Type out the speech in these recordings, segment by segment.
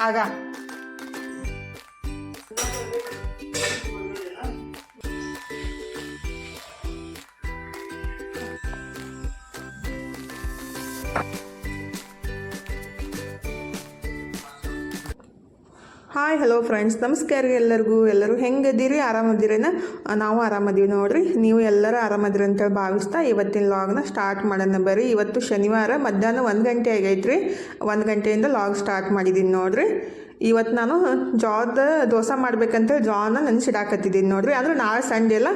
ಆಗ hello friends, ನಮಸ್ಕಾರ ರೀ ಎಲ್ಲರಿಗೂ. ಎಲ್ಲರೂ ಹೆಂಗದೀರಿ? ಆರಾಮದಿರೇನ ನಾವು ಆರಾಮದೀವಿ ನೋಡ್ರಿ. ನೀವು ಎಲ್ಲರೂ ಆರಾಮದಿರಿ ಅಂತೇಳಿ ಭಾವಿಸ್ತಾ ಇವತ್ತಿನ ಲಾಗ್ನ ಸ್ಟಾರ್ಟ್ ಮಾಡೋಣ ಬರ್ರಿ. ಇವತ್ತು ಶನಿವಾರ, ಮಧ್ಯಾಹ್ನ ಒಂದು ಗಂಟೆ ಆಗೈತ್ರಿ. ಒಂದು ಗಂಟೆಯಿಂದ ಲಾಗ್ ಸ್ಟಾರ್ಟ್ ಮಾಡಿದ್ದೀನಿ ನೋಡ್ರಿ. ಇವತ್ತು ನಾನು ಜಾದ ದೋಸೆ ಮಾಡ್ಬೇಕಂತೇಳಿ ಜಾನ ನೆನ್ಸಿಡಾಕತ್ತಿದ್ದೀನಿ ನೋಡ್ರಿ. ಅಂದ್ರೆ ನಾಳೆ ಸಂಡೆ ಎಲ್ಲ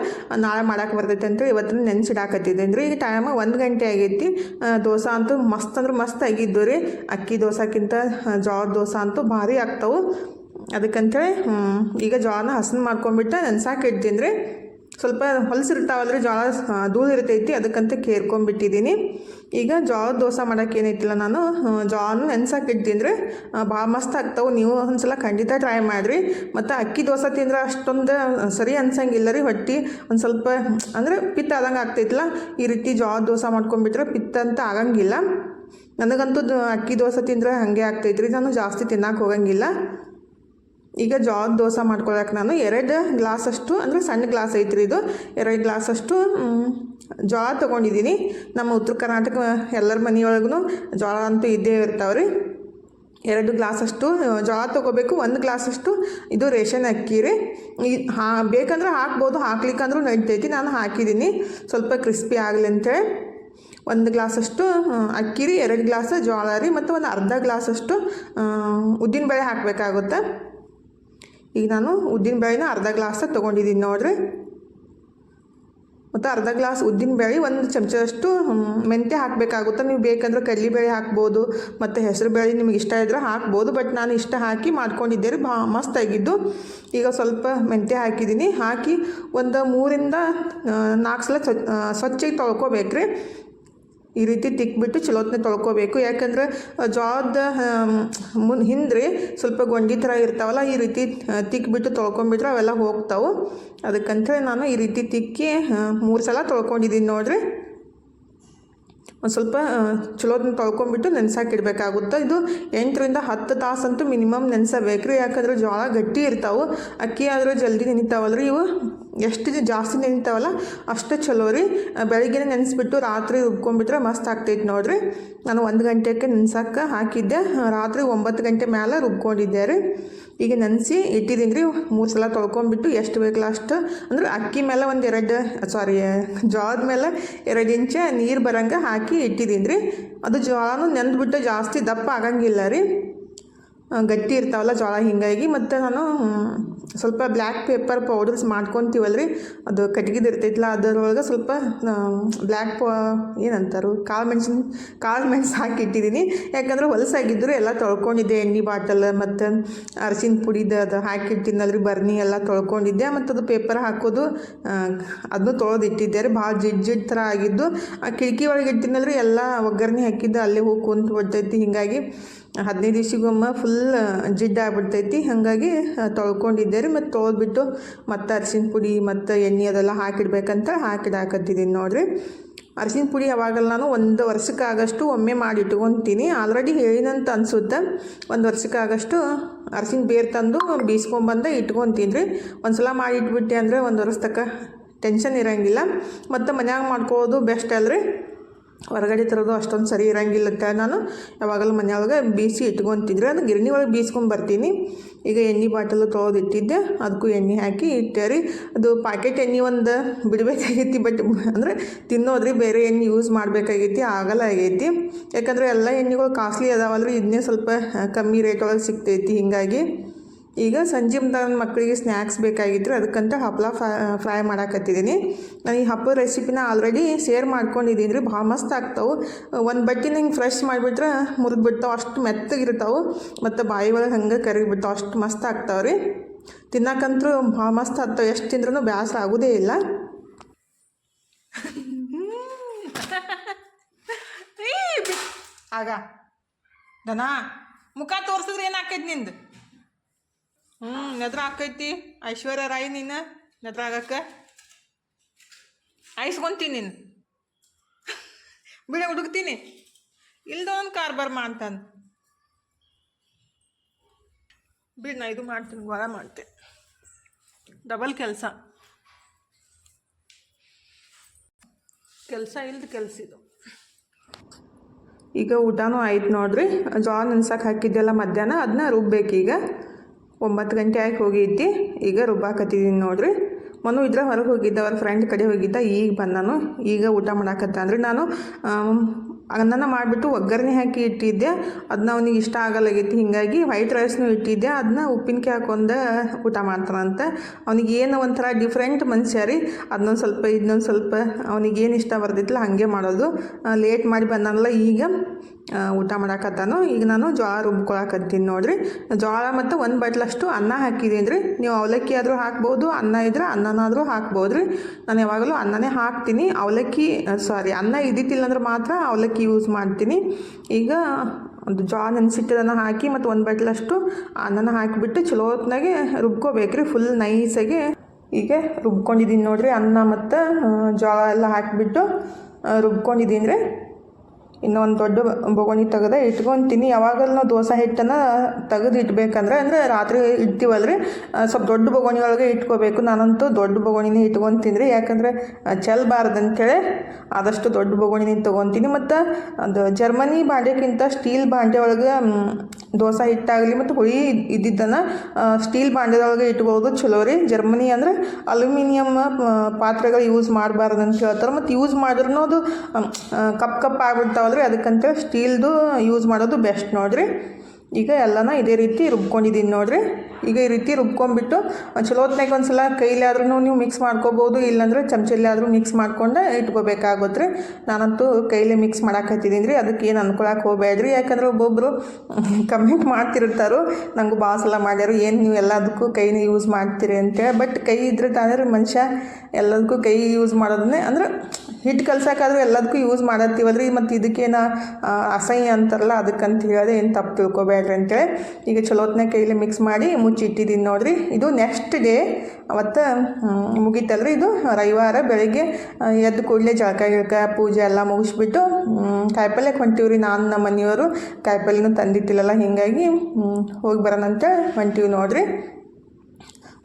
ನಾಳೆ ಮಾಡಕ್ಕೆ ಬರ್ತೈತೆ ಅಂತೇಳಿ ಇವತ್ತು ನೆನ್ಸಿಡಾಕತ್ತಿದ್ದೀನಿ ರೀ. ಈಗ ಟೈಮ್ ಒಂದು ಗಂಟೆ ಆಗೈತಿ. ದೋಸೆ ಅಂತೂ ಮಸ್ತ್ ಅಂದ್ರೆ ಮಸ್ತ್ ಆಗಿದ್ದು ರೀ. ಅಕ್ಕಿ ದೋಸೆಕ್ಕಿಂತ ಜಾದ ದೋಸೆ ಅಂತೂ ಭಾರಿ ಆಗ್ತಾವು. ಅದಕ್ಕಂತೇಳಿ ಈಗ ಜೋಳನ ಹಸನ್ ಮಾಡ್ಕೊಂಡ್ಬಿಟ್ಟು ನೆನ್ಸಾಕೆ ಇಡ್ತೀನಿ ರೀ ಸ್ವಲ್ಪ ಹೊಲಸಿರ್ತಾವಲ್ರಿ ಜೋಳ ದೂರ ಇರ್ತೈತಿ, ಅದಕ್ಕಂತ ಕೇರ್ಕೊಂಡ್ಬಿಟ್ಟಿದ್ದೀನಿ ಈಗ ಜೋಳದ ದೋಸೆ ಮಾಡೋಕೆ ಏನೈತಿಲ್ಲ ನಾನು ಜೋಳನ ನೆನ್ಸಾಕೆ ಇಡ್ತೀನಿ ರೀ ಭಾಳ ಮಸ್ತ್ ಆಗ್ತಾವೆ, ನೀವು ಒಂದ್ಸಲ ಖಂಡಿತ ಟ್ರೈ ಮಾಡಿರಿ. ಮತ್ತು ಅಕ್ಕಿ ದೋಸೆ ತಿಂದ್ರೆ ಅಷ್ಟೊಂದು ಸರಿ ಅನ್ಸಂಗಿಲ್ಲ ರೀ ಹೊಟ್ಟೆ, ಒಂದು ಸ್ವಲ್ಪ, ಅಂದರೆ ಪಿತ್ತ ಆದಂಗೆ ಆಗ್ತೈತಿಲ್ಲ, ಈ ರೀತಿ ಜೋಳದ ದೋಸೆ ಮಾಡ್ಕೊಂಡ್ಬಿಟ್ರೆ ಪಿತ್ತ ಅಂತ ಆಗಂಗಿಲ್ಲ. ನನಗಂತೂ ಅಕ್ಕಿ ದೋಸೆ ತಿಂದರೆ ಹಾಗೆ ಆಗ್ತೈತ್ರಿ, ನಾನು ಜಾಸ್ತಿ ತಿನ್ನಕ್ಕೆ ಹೋಗಂಗಿಲ್ಲ. ಈಗ ಜೋಳದ ದೋಸೆ ಮಾಡ್ಕೊಳಕ್ಕೆ ನಾನು ಎರಡು ಗ್ಲಾಸಷ್ಟು ಅಂದರೆ ಸಣ್ಣ ಗ್ಲಾಸ್ ಐತ್ರಿ ಇದು. ಎರಡು ಗ್ಲಾಸಷ್ಟು ಜೋಳ ತೊಗೊಂಡಿದ್ದೀನಿ ನಮ್ಮ ಉತ್ತರ ಕರ್ನಾಟಕ ಎಲ್ಲರ ಮನೆಯೊಳಗೂ ಜೋಳ ಅಂತೂ ಇದ್ದೇ ಇರ್ತಾವ್ರಿ. ಎರಡು ಗ್ಲಾಸಷ್ಟು ಜೋಳ ತೊಗೋಬೇಕು. ಒಂದು ಗ್ಲಾಸಷ್ಟು ಇದು ರೇಷನ್ ಅಕ್ಕಿ ರೀ. ಈ, ಹಾ, ಬೇಕಂದ್ರೆ ಹಾಕ್ಬೋದು, ಹಾಕ್ಲಿಕ್ಕಂದ್ರೂ ನಡಿತೈತಿ. ನಾನು ಹಾಕಿದ್ದೀನಿ ಸ್ವಲ್ಪ ಕ್ರಿಸ್ಪಿ ಆಗಲಿ ಅಂತೇಳಿ. ಒಂದು ಗ್ಲಾಸಷ್ಟು ಅಕ್ಕಿ ರೀ, ಎರಡು ಗ್ಲಾಸ್ ಜೋಳ ರೀ, ಮತ್ತು ಒಂದು ಅರ್ಧ ಗ್ಲಾಸಷ್ಟು ಉದ್ದಿನಬೇಳೆ ಹಾಕಬೇಕಾಗುತ್ತೆ. ಈಗ ನಾನು ಉದ್ದಿನ ಬೇಳೆನ ಅರ್ಧ ಗ್ಲಾಸ ತೊಗೊಂಡಿದ್ದೀನಿ ನೋಡ್ರಿ. ಮತ್ತು ಅರ್ಧ ಗ್ಲಾಸ್ ಉದ್ದಿನ ಬೇಳೆ ಒಂದು ಚಮಚದಷ್ಟು ಮೆಂತ್ಯ ಹಾಕಬೇಕಾಗುತ್ತೆ. ನೀವು ಬೇಕಂದ್ರೆ ಕಡಲೆಬೇಳೆ ಹಾಕ್ಬೋದು, ಮತ್ತು ಹೆಸರು ಬೇಳೆ ನಿಮಗೆ ಇಷ್ಟ ಇದ್ರೆ ಹಾಕ್ಬೋದು. ಬಟ್ ನಾನು ಇಷ್ಟ ಹಾಕಿ ಮಾಡ್ಕೊಂಡಿದ್ದೆ ರೀ ಭಾ ಮಸ್ತಾಗಿದ್ದು ಈಗ ಸ್ವಲ್ಪ ಮೆಂತ್ಯ ಹಾಕಿದ್ದೀನಿ. ಹಾಕಿ ಒಂದು ಮೂರಿಂದ ನಾಲ್ಕು ಸಲ ಸ್ವಚ್ಛ ಸ್ವಚ್ಛಗೆ ತೊಳ್ಕೊಬೇಕ್ರಿ. ಈ ರೀತಿ ತಿಕ್ಬಿಟ್ಟು ಚಲೋತ್ನೆ ತೊಳ್ಕೊಬೇಕು. ಯಾಕಂದ್ರೆ ಜ್ವಾದ ಮುನ್, ಹಿಂದ್ರಿ ಸ್ವಲ್ಪ ಗೊಂಡಿ ಥರ ಇರ್ತಾವಲ್ಲ, ಈ ರೀತಿ ತಿಕ್ಬಿಟ್ಟು ತೊಳ್ಕೊಂಬಿಟ್ರೆ ಅವೆಲ್ಲ ಹೋಗ್ತಾವೆ. ಅದಕ್ಕಂತ ನಾನು ಈ ರೀತಿ ತಿಕ್ಕಿ ಮೂರು ಸಲ ತೊಳ್ಕೊಂಡಿದ್ದೀನಿ ನೋಡ್ರಿ. ಒಂದು ಸ್ವಲ್ಪ ಚಲೋತ್ನ ತೊಳ್ಕೊಂಬಿಟ್ಟು ನೆನ್ಸಾಕಿಡ್ಬೇಕಾಗುತ್ತೆ. ಇದು ಎಂಟರಿಂದ ಹತ್ತು ತಾಸಂತೂ ಮಿನಿಮಮ್ ನೆನ್ಸಬೇಕು ರೀ ಯಾಕಂದ್ರೆ ಜೋಳ ಗಟ್ಟಿ ಇರ್ತಾವೆ. ಅಕ್ಕಿ ಆದ್ರೆ ಜಲ್ದಿ ನೆನಿತಾವಲ್ಲ ಇವು. ಎಷ್ಟು ಜಾಸ್ತಿ ನೆನಿತಾವಲ್ಲ? ಅಷ್ಟೇ ಚಲೋ ರೀ. ಬೆಳಿಗ್ಗೆ ನೆನೆಸ್ಬಿಟ್ಟು ರಾತ್ರಿ ರುಬ್ಕೊಂಡ್ಬಿಟ್ರೆ ಮಸ್ತ್ ಆಗ್ತೈತೆ ನೋಡಿರಿ. ನಾನು ಒಂದು ಗಂಟೆಗೆ ನೆನ್ಸಕ್ಕೆ ಹಾಕಿದ್ದೆ. ರಾತ್ರಿ ಒಂಬತ್ತು ಗಂಟೆ ಮೇಲೆ ರುಬ್ಕೊಂಡಿದ್ದೆ ರೀ. ಈಗ ನೆನೆಸಿ ಇಟ್ಟಿದ್ದೀನಿ ರೀ. ಮೂರು ಸಲ ತೊಳ್ಕೊಂಬಿಟ್ಟು ಎಷ್ಟು ಬೇಕಲ್ಲ ಅಷ್ಟು. ಅಂದ್ರೆ ಅಕ್ಕಿ ಮೇಲೆ ಒಂದು ಎರಡು, ಸಾರಿ, ಜೋಳದ ಮೇಲೆ ಎರಡು ಇಂಚ ನೀರು ಬರಂಗೆ ಹಾಕಿ ಇಟ್ಟಿದ್ದೀನಿ ರೀ. ಅದು ಜೋಳನೂ ನೆಂದ್ಬಿಟ್ಟು ಜಾಸ್ತಿ ದಪ್ಪ ಆಗಂಗಿಲ್ಲ ರೀ. ಗಟ್ಟಿ ಇರ್ತಾವಲ್ಲ ಜೋಳ ಹಿಂಗಾಗಿ, ಮತ್ತು ನಾನು ಸ್ವಲ್ಪ ಬ್ಲ್ಯಾಕ್ ಪೇಪರ್ ಪೌಡರ್ಸ್ ಮಾಡ್ಕೊತೀವಲ್ಲ ರೀ ಅದು ಕಟ್ಗಿದು ಇರ್ತೈತಲ್ಲ ಅದರೊಳಗೆ ಸ್ವಲ್ಪ ಬ್ಲ್ಯಾಕ್ ಪ ಏನಂತಾರು, ಕಾಳು ಮೆಣಸಿನ, ಕಾಳು ಮೆಣಸು ಹಾಕಿ ಇಟ್ಟಿದ್ದೀನಿ ಯಾಕಂದ್ರೆ ಹೊಲಸಾಗಿದ್ದರು ಎಲ್ಲ ತೊಳ್ಕೊಂಡಿದ್ದೆ, ಎಣ್ಣೆ ಬಾಟಲ್, ಮತ್ತು ಅರಸಿನ ಪುಡಿದು ಅದು ಹಾಕಿಟ್ಟಿನಲ್ರಿ ಬರ್ನಿ ಎಲ್ಲ ತೊಳ್ಕೊಂಡಿದ್ದೆ. ಮತ್ತು ಅದು ಪೇಪರ್ ಹಾಕೋದು ಅದನ್ನು ತೊಳೆದು ಇಟ್ಟಿದ್ದೆ ರೀ, ಭಾಳ ಜಿಡ್ ಜಿಡ್ ಥರ ಆಗಿದ್ದು. ಆ, ಕಿಟಕಿ ಒಳಗೆ ಇಟ್ಟಿನಲ್ರಿ, ಎಲ್ಲ ಒಗ್ಗರಣೆ ಹಾಕಿದ್ದು, ಅಲ್ಲೇ ಹೋಗಿ ಕುಂತು ಬಿಡ್ತೈತಿ ಹೀಗಾಗಿ ಹದಿನೈದು ದಿವ್ಸಿಗೊಮ್ಮೆ ಫುಲ್ ಜಿಡ್ಡಾಗ್ಬಿಡ್ತೈತಿ ಹಾಗಾಗಿ ತೊಳ್ಕೊಂಡಿದ್ದೆ ರೀ ಮತ್ತು ತೊಳೆದ್ಬಿಟ್ಟು ಮತ್ತು ಅರ್ಶಿನ ಪುಡಿ ಮತ್ತು ಎಣ್ಣೆ ಅದೆಲ್ಲ ಹಾಕಿಡ್ಬೇಕಂತ ಹಾಕಿಡಾಕತ್ತಿದ್ದೀನಿ ನೋಡಿರಿ. ಅರಿಶಿನ ಪುಡಿ ಯಾವಾಗಲ್ಲ ನಾನು ಒಂದು ವರ್ಷಕ್ಕಾಗಷ್ಟು ಒಮ್ಮೆ ಮಾಡಿ ಇಟ್ಕೊತೀನಿ ಆಲ್ರೆಡಿ ಹೇಳಿನಂತ ಅನಿಸುತ್ತೆ. ಒಂದು ವರ್ಷಕ್ಕಾಗಷ್ಟು ಅರಿಶಿನ ಬೇರು ತಂದು ಬೀಸ್ಕೊಂಬಂದು ಇಟ್ಕೊತೀನಿ ರೀ ಒಂದು ಸಲ ಮಾಡಿ ಇಟ್ಬಿಟ್ಟೆ ಅಂದರೆ ಒಂದು ವರ್ಷ ತಕ್ಕ ಟೆನ್ಷನ್ ಇರೋಂಗಿಲ್ಲ. ಮತ್ತು ಮನ್ಯಾಗ ಮಾಡ್ಕೊಳ್ಳೋದು ಬೆಸ್ಟ್ ಅಲ್ರಿ. ಹೊರಗಡೆ ತರೋದು ಅಷ್ಟೊಂದು ಸರಿ ಇರಂಗಿಲ್ಲ ಅಂತ ನಾನು ಯಾವಾಗಲೂ ಮನೆಯೊಳಗೆ ಬೀಸಿ ಇಟ್ಕೊತಿದ್ರೆ ಅದು ಗಿರಣಿ ಒಳಗೆ ಬೀಸ್ಕೊಂಡು ಬರ್ತೀನಿ. ಈಗ ಎಣ್ಣೆ ಬಾಟಲು ತೊಳೆದು ಇಟ್ಟಿದ್ದೆ, ಅದಕ್ಕೂ ಎಣ್ಣೆ ಹಾಕಿ ಇಟ್ಟೆ ರೀ. ಅದು ಪ್ಯಾಕೆಟ್ ಎಣ್ಣೆ ಒಂದು ಬಿಡಬೇಕಾಗೈತಿ ಬಟ್ ಅಂದರೆ ತಿನ್ನೋದ್ರಿ, ಬೇರೆ ಎಣ್ಣೆ ಯೂಸ್ ಮಾಡಬೇಕಾಗೈತಿ, ಆಗಲ್ಲ ಆಗೈತಿ. ಯಾಕಂದರೆ ಎಲ್ಲ ಎಣ್ಣೆಗಳು ಕಾಸ್ಟ್ಲಿ ಅದಾವಲ್ರಿ, ಇದನ್ನೇ ಸ್ವಲ್ಪ ಕಮ್ಮಿ ರೇಟ್ ಒಳಗೆ ಸಿಗ್ತೈತಿ, ಹೀಗಾಗಿ. ಈಗ ಸಂಜೆ ನನ್ನ ಮಕ್ಕಳಿಗೆ ಸ್ನ್ಯಾಕ್ಸ್ ಬೇಕಾಗಿತ್ತು ಅದಕ್ಕಂತ ಹಪ್ಪಳ ಫ್ರೈ ಮಾಡಾಕತ್ತಿದ್ದೀನಿ ನಾನು ಈ ಹಪ್ಪಳ ರೆಸಿಪಿನ ಆಲ್ರೆಡಿ ಶೇರ್ ಮಾಡ್ಕೊಂಡಿದ್ದೀನಿ ರೀ. ಭಾಳ ಮಸ್ತ್ ಆಗ್ತಾವೆ. ಒಂದು ಬಟ್ಟೆ ಹಿಂಗೆ ಫ್ರೆಶ್ ಮಾಡಿಬಿಟ್ರೆ ಮುರಿದು ಬಿಡ್ತಾವೆ. ಅಷ್ಟು ಮೆತ್ತಗಿರ್ತಾವೆ. ಮತ್ತು ಬಾಯಿ ಒಳಗೆ ಹಂಗೆ ಕರಿಬಿಡ್ತಾವೆ ಅಷ್ಟು ಮಸ್ತ್ ಆಗ್ತಾವೆ ರೀ. ತಿನ್ನಕ್ಕಂತೂ ಭಾಳ ಮಸ್ತ್ ಆಗ್ತಾವೆ. ಎಷ್ಟು ತಿಂದ್ರೂ ಬೇಸರ ಆಗೋದೇ ಇಲ್ಲ. ಆಗ. ದನಾ, ಮುಖ ತೋರಿಸಿದ್ರೆ ಏನು ಆಕೈತಿ ನಿಂದು? ಹ್ಞೂ ನದ್ರ ಆಕೈತಿ ಐಶ್ವರ್ಯ ರಾಯ್ ನೀನು ನದ್ರ ಆಗಕ್ಕೆ ಐಸ್ಕೊತೀನಿ ನೀನು. ಬಿಡ ಹುಡುಕ್ತೀನಿ. ಇಲ್ದ ಒಂದು ಕಾರ್ಬಾರ್ ಮಾಡ್ತಾನೆ ಬಿಡು, ನಾ ಇದು ಮಾಡ್ತೀನಿ ಗೊಳ ಮಾಡ್ತೆ. ಡಬಲ್ ಕೆಲಸ. ಕೆಲಸ ಇಲ್ದ ಕೆಲಸ ಇದು. ಈಗ ಊಟನೂ ಆಯ್ತು ನೋಡ್ರಿ. ಜಾನ್ ನೆನ್ಸಕ್ಕೆ ಹಾಕಿದ್ದೆಲ್ಲ ಮಧ್ಯಾಹ್ನ ಅದನ್ನ ರುಬ್ಬೇಕೀಗ. ಒಂಬತ್ತು ಗಂಟೆ ಆಗಿ ಹೋಗಿದ್ದೆ ಈಗ ರುಬ್ಬಾಕತ್ತಿದ್ದೀನಿ ನೋಡ್ರಿ. ಮನು ಇದ್ರೆ ಹೊರಗೆ ಹೋಗಿದ್ದ, ಅವ್ರ ಫ್ರೆಂಡ್ ಕಡೆ ಹೋಗಿದ್ದ, ಈಗ ಬಂದಾನು. ಈಗ ಊಟ ಮಾಡಾಕತ್ತ ಅಂದ್ರೆ. ನಾನು ಅನ್ನನ ಮಾಡಿಬಿಟ್ಟು ಒಗ್ಗರಣೆ ಹಾಕಿ ಇಟ್ಟಿದ್ದೆ. ಅದನ್ನ ಅವ್ನಿಗೆ ಇಷ್ಟ ಆಗಲಾಗೈತಿ. ಹೀಗಾಗಿ ವೈಟ್ ರೈಸ್ನೂ ಇಟ್ಟಿದ್ದೆ. ಅದನ್ನ ಉಪ್ಪಿನಕಾಯಿ ಹಾಕೊಂಡು ಊಟ ಮಾಡ್ತಾನಂತ. ಅವನಿಗೆ ಏನು ಒಂಥರ ಡಿಫ್ರೆಂಟ್ ಮನುಷ್ಯ ರೀ. ಅದನ್ನೊಂದು ಸ್ವಲ್ಪ ಇದನ್ನೊಂದು ಸ್ವಲ್ಪ ಅವನಿಗೆ ಏನು ಇಷ್ಟ ಬರ್ದಿತ್ತಲ್ಲ ಹಾಗೆ ಮಾಡೋದು. ಲೇಟ್ ಮಾಡಿ ಬಂದಾನಲ್ಲ ಈಗ. ಊಟ ಮಾಡಾಕತ್ತಾನು, ಈಗ ನಾನು ಜೋಳ ರುಬ್ಕೊಳಕತ್ತೀನಿ ನೋಡಿರಿ. ಜೋಳ ಮತ್ತು ಒಂದು ಬಟ್ಲಷ್ಟು ಅನ್ನ ಹಾಕಿದ್ದೀನಿ ರೀ ನೀವು ಅವಲಕ್ಕಿ ಆದರೂ ಹಾಕ್ಬೋದು, ಅನ್ನ ಇದ್ರೆ ಅನ್ನನಾದರೂ ಹಾಕ್ಬೋದು ರೀ ನಾನು ಯಾವಾಗಲೂ ಅನ್ನನೇ ಹಾಕ್ತೀನಿ. ಅವಲಕ್ಕಿ ಸಾರಿ ಅನ್ನ ಇದ್ದಿತ್ತಿಲ್ಲ ಅಂದ್ರೆ ಮಾತ್ರ ಅವಲಕ್ಕಿ ಯೂಸ್ ಮಾಡ್ತೀನಿ. ಈಗ ಒಂದು ಜೋಳ ನೆನೆಸಿಟ್ಟದನ್ನು ಹಾಕಿ ಮತ್ತು ಒಂದು ಬಟ್ಲಷ್ಟು ಅನ್ನನ ಹಾಕಿಬಿಟ್ಟು ಚಲೋ ಹೊತ್ನಾಗೆ ರುಬ್ಕೋಬೇಕು ರೀ ಫುಲ್ ನೈಸಾಗೆ ಈಗ ರುಬ್ಕೊಂಡಿದ್ದೀನಿ ನೋಡಿರಿ ಅನ್ನ ಮತ್ತು ಜೋಳ ಎಲ್ಲ ಹಾಕಿಬಿಟ್ಟು ರುಬ್ಕೊಂಡಿದ್ದೀನಿ ರೀ ಇನ್ನೊಂದು ದೊಡ್ಡ ಬೊಗಣಿ ತೆಗೆದ ಇಟ್ಕೊತೀನಿ. ಯಾವಾಗಲೂ ನಾವು ದೋಸೆ ಹಿಟ್ಟನ್ನು ತೆಗೆದು ಇಟ್ಬೇಕಂದ್ರೆ ಅಂದರೆ ರಾತ್ರಿ ಇಡ್ತೀವಲ್ಲ ರೀ ಸ್ವಲ್ಪ ದೊಡ್ಡ ಬೊಗಣಿ ಒಳಗೆ ಇಟ್ಕೋಬೇಕು. ನಾನಂತೂ ದೊಡ್ಡ ಬೊಗಣಿನೇ ಇಟ್ಕೊಂಡು ತಿಂದ್ರಿ ಯಾಕಂದರೆ ಚೆಲ್ಬಾರ್ದು ಅಂತೇಳಿ ಆದಷ್ಟು ದೊಡ್ಡ ಬೊಗಣಿನೇ ತೊಗೊತೀನಿ. ಮತ್ತು ಅದು ಜರ್ಮನಿ ಬಾಂಡೆಕ್ಕಿಂತ ಸ್ಟೀಲ್ ಬಾಂಡೆ ಒಳಗೆ ದೋಸೆ ಹಿಟ್ಟಾಗಲಿ ಮತ್ತು ಹುಳಿ ಇದ್ದಿದ್ದನ್ನು ಸ್ಟೀಲ್ ಬಾಂಡೆದೊಳಗೆ ಇಟ್ಬೋದು ಚಲೋ ರೀ. ಜರ್ಮನಿ ಅಂದರೆ ಅಲ್ಯೂಮಿನಿಯಮ್ ಪಾತ್ರೆಗಳು ಯೂಸ್ ಮಾಡಬಾರ್ದು ಅಂತ ಹೇಳ್ತಾರೆ. ಮತ್ತು ಯೂಸ್ ಮಾಡಿದ್ರೂ ಅದು ಕಪ್ ಕಪ್ ಆಗ್ಬಿಡ್ತಾವಲ್ಲ ರೀ ಅದಕ್ಕಂತೇಳಿ ಸ್ಟೀಲ್ದು ಯೂಸ್ ಮಾಡೋದು ಬೆಸ್ಟ್ ನೋಡಿರಿ. ಈಗ ಎಲ್ಲನ ಇದೇ ರೀತಿ ರುಬ್ಕೊಂಡಿದ್ದೀನಿ ನೋಡಿರಿ. ಈಗ ಈ ರೀತಿ ರುಬ್ಕೊಂಡ್ಬಿಟ್ಟು ಚಲೋ ಹೊತ್ನಾಗ ಒಂದು ಸಲ ಕೈಲಿ ಆದ್ರೂ ನೀವು ಮಿಕ್ಸ್ ಮಾಡ್ಕೋಬೋದು, ಇಲ್ಲಾಂದ್ರೆ ಚಮಚಲ್ಲಿ ಆದರೂ ಮಿಕ್ಸ್ ಮಾಡ್ಕೊಂಡು ಇಟ್ಕೋಬೇಕಾಗುತ್ತೆ. ನಾನಂತೂ ಕೈಲೇ ಮಿಕ್ಸ್ ಮಾಡಾಕತ್ತಿದ್ದೀನಿ ರೀ ಅದಕ್ಕೆ ಏನು ಅನ್ಕೊಳಕ್ಕೆ ಹೋಗ್ಬೇಡ್ರಿ ಯಾಕಂದ್ರೆ ಒಬ್ಬೊಬ್ಬರು ಕಮೆಂಟ್ ಮಾಡ್ತಿರ್ತಾರೋ. ನಂಗೆ ಭಾಳ ಸಲ ಮಾಡ್ಯಾರು, ಏನು ನೀವು ಎಲ್ಲದಕ್ಕೂ ಕೈನ ಯೂಸ್ ಮಾಡ್ತೀರಿ ಅಂತೇಳಿ ಬಟ್ ಕೈ ಇದ್ರೆ ತಾನೇ ರೀ ಮನುಷ್ಯ ಎಲ್ಲದಕ್ಕೂ ಕೈ ಯೂಸ್ ಮಾಡೋದನ್ನೇ, ಅಂದ್ರೆ ಹಿಟ್ಟು ಕಲ್ಸೋಕ್ಕಾದ್ರೂ ಎಲ್ಲದಕ್ಕೂ ಯೂಸ್ ಮಾಡತ್ತೀವಲ್ರಿ. ಮತ್ತು ಇದಕ್ಕೇನ ಅಸಹ್ಯ ಅಂತಾರಲ್ಲ, ಅದಕ್ಕಂತ ಹೇಳೋದೇ ಏನು ತಪ್ಪು ತಿಳ್ಕೊಬೇಡ್ರಿ ಅಂತೇಳಿ. ಈಗ ಚಲೋತ್ನೇ ಕೈಲಿ ಮಿಕ್ಸ್ ಮಾಡಿ ಮುಚ್ಚಿಟ್ಟಿದ್ದೀನಿ ನೋಡ್ರಿ. ಇದು ನೆಕ್ಸ್ಟ್ ಡೇ ಅವತ್ತು ಮುಗೀತಲ್ರಿ ಇದು. ರವಿವಾರ ಬೆಳಿಗ್ಗೆ ಎದ್ದು ಕೂಡಲೇ ಜಳಕ ಗಿಳಕ ಪೂಜೆ ಎಲ್ಲ ಮುಗಿಸ್ಬಿಟ್ಟು ಕಾಯಿಪಲ್ಯಕ್ಕೆ ಹೊಂಟೀವಿ ರೀ ನಾನು ನಮ್ಮ ಮನೆಯವರು. ಕಾಯಿಪಲ್ಯನೂ ತಂದಿಟ್ಟಿಲ್ಲಲ್ಲ, ಹೀಗಾಗಿ ಹೋಗಿ ಬರೋಣ ಅಂತ ಹೊಂಟೀವಿ ನೋಡ್ರಿ.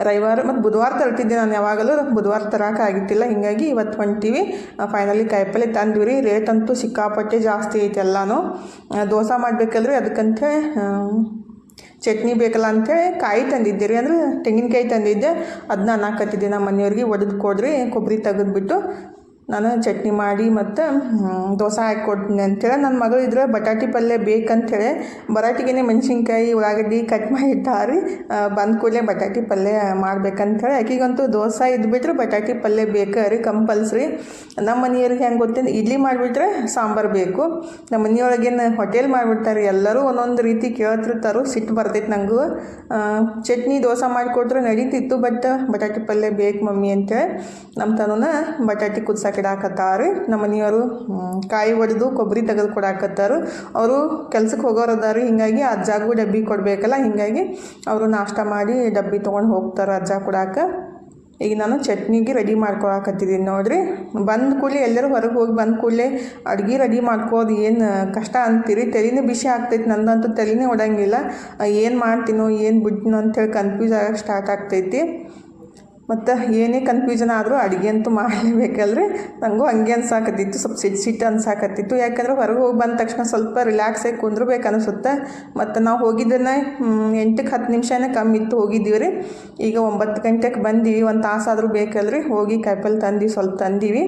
ರವಿವಾರ ಮತ್ತು ಬುಧವಾರ ತರ್ತಿದ್ದೆ ನಾನು ಯಾವಾಗಲೂ. ಬುಧವಾರ ತರಕ್ಕೆ ಆಗಿತ್ತಿಲ್ಲ ಹೀಗಾಗಿ ಇವತ್ತು ಹೊಂಟೀವಿ. ಫೈನಲಿ ಕಾಯಿಪಲ್ಲೆ ತಂದ್ವಿ ರೀ ರೇಟ್ ಅಂತೂ ಸಿಕ್ಕಾಪಟ್ಟೆ ಜಾಸ್ತಿ ಐತೆ ಎಲ್ಲನೂ. ದೋಸೆ ಮಾಡಬೇಕಲ್ರಿ ಅದಕ್ಕಂತ ಚಟ್ನಿ ಬೇಕಲ್ಲ ಅಂತೇಳಿ ಕಾಯಿ ತಂದಿದ್ದೆ ರೀ, ಅಂದ್ರೆ ತೆಂಗಿನಕಾಯಿ ತಂದಿದ್ದೆ. ಅದನ್ನ ಅನ್ನಕತ್ತಿದ್ದೆ ನಮ್ಮ ಮನೆಯವ್ರಿಗೆ, ಒಡೆದು ಕೊಡ್ರಿ, ಕೊಬ್ಬರಿ ತೆಗೆದ್ಬಿಟ್ಟು ನಾನು ಚಟ್ನಿ ಮಾಡಿ ಮತ್ತು ದೋಸೆ ಹಾಕಿ ಅಂತೇಳಿ ನನ್ನ ಮಗಳು ಇದ್ರೆ ಬಟಾಟಿ ಪಲ್ಯ ಬೇಕಂತೇಳಿ ಬರಾಟಿಗೆ ಮೆಣಸಿನ್ಕಾಯಿ, ಉಳ್ಳಾಗಡ್ಡಿ ಕಟ್ ಮಾಡಿ ಇಟ್ಟಾರಿ ಬಂದ ಕೂಡಲೇ ಬಟಾಟಿ ಪಲ್ಯ ಮಾಡ್ಬೇಕಂತೇಳಿ ಆಕೆಗಂತೂ ದೋಸೆ ಇದ್ಬಿಟ್ರೆ ಬಟಾಟಿ ಪಲ್ಯ ಬೇಕು ರೀ ಕಂಪಲ್ಸ್ರಿ ನಮ್ಮ ಮನೆಯವ್ರಿಗೆ ಹೆಂಗೆ ಗೊತ್ತೇನು? ಇಡ್ಲಿ ಮಾಡಿಬಿಟ್ರೆ ಸಾಂಬಾರು ಬೇಕು. ನಮ್ಮ ಮನೆಯೊಳಗೇನು ಹೋಟೆಲ್ ಮಾಡಿಬಿಡ್ತಾರೆ, ಎಲ್ಲರೂ ಒಂದೊಂದು ರೀತಿ ಕೇಳ್ತಿರ್ತಾರೋ, ಸಿಟ್ಟು ಬರ್ತೈತೆ ನನಗೂ ಚಟ್ನಿ ದೋಸೆ ಮಾಡಿಕೊಟ್ರೆ ನಡೀತಿತ್ತು ಬಟ್ ಬಟಾಟಿ ಪಲ್ಯ ಬೇಕು ಮಮ್ಮಿ ಅಂತೇಳಿ ನಮ್ಮ ತನೂ ಬಟಾಟಿ ಕುದ್ಸಕ್ಕೆ ಇಡಾಕತ್ತಾರ ನಮ್ಮ ಮನೆಯವರು ಕಾಯಿ ಒಡೆದು ಕೊಬ್ಬರಿ ತೆಗೆದು ಕೊಡಾಕತ್ತಾರು. ಅವರು ಕೆಲ್ಸಕ್ಕೆ ಹೋಗೋರು ಅದಾರು ಹಿಂಗಾಗಿ ಅಜ್ಜಾಗೂ ಡಬ್ಬಿ ಕೊಡಬೇಕಲ್ಲ, ಹಿಂಗಾಗಿ ಅವರು ನಾಷ್ಟ ಮಾಡಿ ಡಬ್ಬಿ ತೊಗೊಂಡು ಹೋಗ್ತಾರೆ ಅಜ್ಜ ಕೊಡಾಕ. ಈಗ ನಾನು ಚಟ್ನಿಗೆ ರೆಡಿ ಮಾಡ್ಕೊಳಕತ್ತಿದ್ದೀನಿ ನೋಡ್ರಿ. ಬಂದ ಕೂಡಲೇ ಎಲ್ಲರೂ ಹೊರಗೆ ಹೋಗಿ ಬಂದ ಕೂಡಲೇ ಅಡುಗೆ ರೆಡಿ ಮಾಡ್ಕೋದು ಏನು ಕಷ್ಟ ಅಂತೀರಿ? ತಲೆನೇ ಬಿಸಿ ಆಗ್ತೈತಿ, ನಂದಂತೂ ತಲೆನೇ ಹೊಡಂಗಿಲ್ಲ ಏನು ಮಾಡ್ತೀನೋ, ಏನು ಬಿಡ್ತೀನೋ ಅಂತೇಳಿ ಕನ್ಫ್ಯೂಸ್ ಆಗಕ್ಕೆ ಸ್ಟಾರ್ಟ್ ಆಗ್ತೈತಿ. ಮತ್ತು ಏನೇ ಕನ್ಫ್ಯೂಷನ್ ಆದರೂ ಅಡುಗೆ ಅಂತೂ ಮಾಡಲೇಬೇಕಲ್ರಿ? ನನಗೂ ಹಂಗೆ ಅನ್ಸಾಕತ್ತಿತ್ತು, ಸ್ವಲ್ಪ ಸಿಟ್ಟು ಸಿಟ್ಟು ಅನ್ಸಾಕತ್ತಿತ್ತು. ಯಾಕಂದ್ರೆ ಹೊರಗೆ ಹೋಗಿ ಬಂದ ತಕ್ಷಣ ಸ್ವಲ್ಪ ರಿಲ್ಯಾಕ್ಸ್ ಆಗಿ ಕುಂದ್ರಬೇಕು ಅನಿಸುತ್ತೆ ಮತ್ತು ನಾವು ಹೋಗಿದ್ದನ್ನ ಎಂಟಕ್ಕೆ ಹತ್ತು ನಿಮಿಷನೇ ಕಮ್ಮಿ ಇತ್ತು ಹೋಗಿದ್ದೀವಿ ರೀ ಈಗ ಒಂಬತ್ತು ಗಂಟೆಗೆ ಬಂದೀವಿ, ಒಂದು ತಾಸಾದರೂ ಬೇಕಲ್ರಿ? ಹೋಗಿ ಕಾಯಿಪಲ್ಲೆ ತಂದು ಸ್ವಲ್ಪ ತಂದೀವಿ.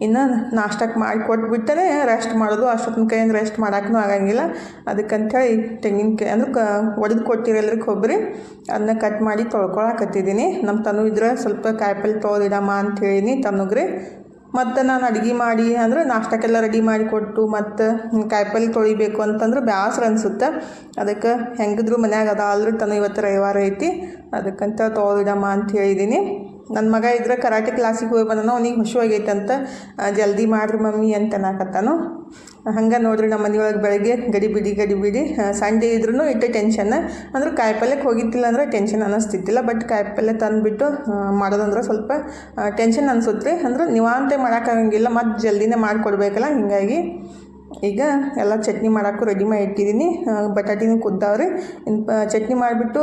ಇನ್ನು ನಾಷ್ಟಕ್ಕೆ ಮಾಡಿ ಕೊಟ್ಬಿಟ್ಟರೆ ರೆಸ್ಟ್ ಮಾಡೋದು, ಅಷ್ಟೊತ್ತಿನ ಕೈಯಿಂದ ರೆಸ್ಟ್ ಮಾಡೋಕ್ಕೂ ಆಗಂಗಿಲ್ಲ. ಅದಕ್ಕಂಥೇಳಿ ತೆಂಗಿನಕಾಯಿ ಅಂದ್ರೆ ಕ, ಒಡೆದು ಕೊಟ್ಟಿರಲ್ರಿ ಕೊಬ್ಬರಿ ಅದನ್ನ ಕಟ್ ಮಾಡಿ ತೊಳ್ಕೊಳಕತ್ತಿದ್ದೀನಿ. ನಮ್ಮ ತನು ಇದ್ರೆ ಸ್ವಲ್ಪ ಕಾಯಿಪಲ್ಲೆ ತೊಳೆದಿಡಮ್ಮ ಅಂತ ಹೇಳಿನಿ ತನುಗ್ರಿ. ಮತ್ತು ನಾನು ಅಡುಗೆ ಮಾಡಿ ಅಂದ್ರೆ ನಾಷ್ಟಕ್ಕೆಲ್ಲ ರೆಡಿ ಮಾಡಿ ಕೊಟ್ಟು ಮತ್ತು ಕಾಯಿಪಲ್ಲೆ ತೊಳಿಬೇಕು ಅಂತಂದ್ರೆ ಬ್ಯಾಸ್ರ ಅನಿಸುತ್ತೆ. ಅದಕ್ಕೆ ಹೆಂಗಿದ್ರು ಮನ್ಯಾಗ ಅದ ಅಲ್ರಿ ತನು ಇವತ್ತು ರವಿವಾರ ಐತಿ. ಅದಕ್ಕಂತ ತೊಳೆದಿಡಮ್ಮ ಅಂತ ಹೇಳಿದ್ದೀನಿ ನನ್ನ ಮಗ ಇದ್ರೆ ಕರಾಟೆ ಕ್ಲಾಸಿಗೆ ಹೋಗಿ ಬಂದನು, ಅವನಿಗೆ ಹುಷು ಆಗೈತೆ ಅಂತ ಜಲ್ದಿ ಮಾಡ್ರಿ ಮಮ್ಮಿ ಅಂತ ಅನ್ನಕತ್ತಾನು ಹಂಗೆ ನೋಡ್ರಿ ನಮ್ಮ ಮನೆಯೊಳಗೆ ಬೆಳಗ್ಗೆ, ಗಡಿ ಬಿಡಿ ಗಡಿ ಬಿಡಿ ಸಂಡೇ ಇದ್ರೂ ಇಟ್ಟೆ ಟೆನ್ಷನ್ ಅಂದ್ರೆ ಕಾಯಿಪಲ್ಯಕ್ಕೆ ಹೋಗಿದ್ದಿಲ್ಲ ಅಂದ್ರೆ ಟೆನ್ಷನ್ ಅನ್ನಿಸ್ತಿದ್ದಿಲ್ಲ ಬಟ್ ಕಾಯಿಪಲ್ಲೆ ತಂದುಬಿಟ್ಟು ಮಾಡೋದಂದ್ರೆ ಸ್ವಲ್ಪ ಟೆನ್ಷನ್ ಅನಿಸುತ್ತೆ. ಅಂದ್ರೆ ನಿವಾಂತೆ ಮಾಡೋಕ್ಕಾಗಂಗಿಲ್ಲ ಮತ್ತು ಜಲ್ದಿನೇ ಮಾಡಿಕೊಡ್ಬೇಕಲ್ಲ, ಹೀಗಾಗಿ ಈಗ ಎಲ್ಲ ಚಟ್ನಿ ಮಾಡೋಕ್ಕೂ ರೆಡಿ ಮಾಡಿ ಇಟ್ಟಿದ್ದೀನಿ ಬಟಾಟಿನೂ ಕುದ್ದಾವ್ರಿ. ಚಟ್ನಿ ಮಾಡಿಬಿಟ್ಟು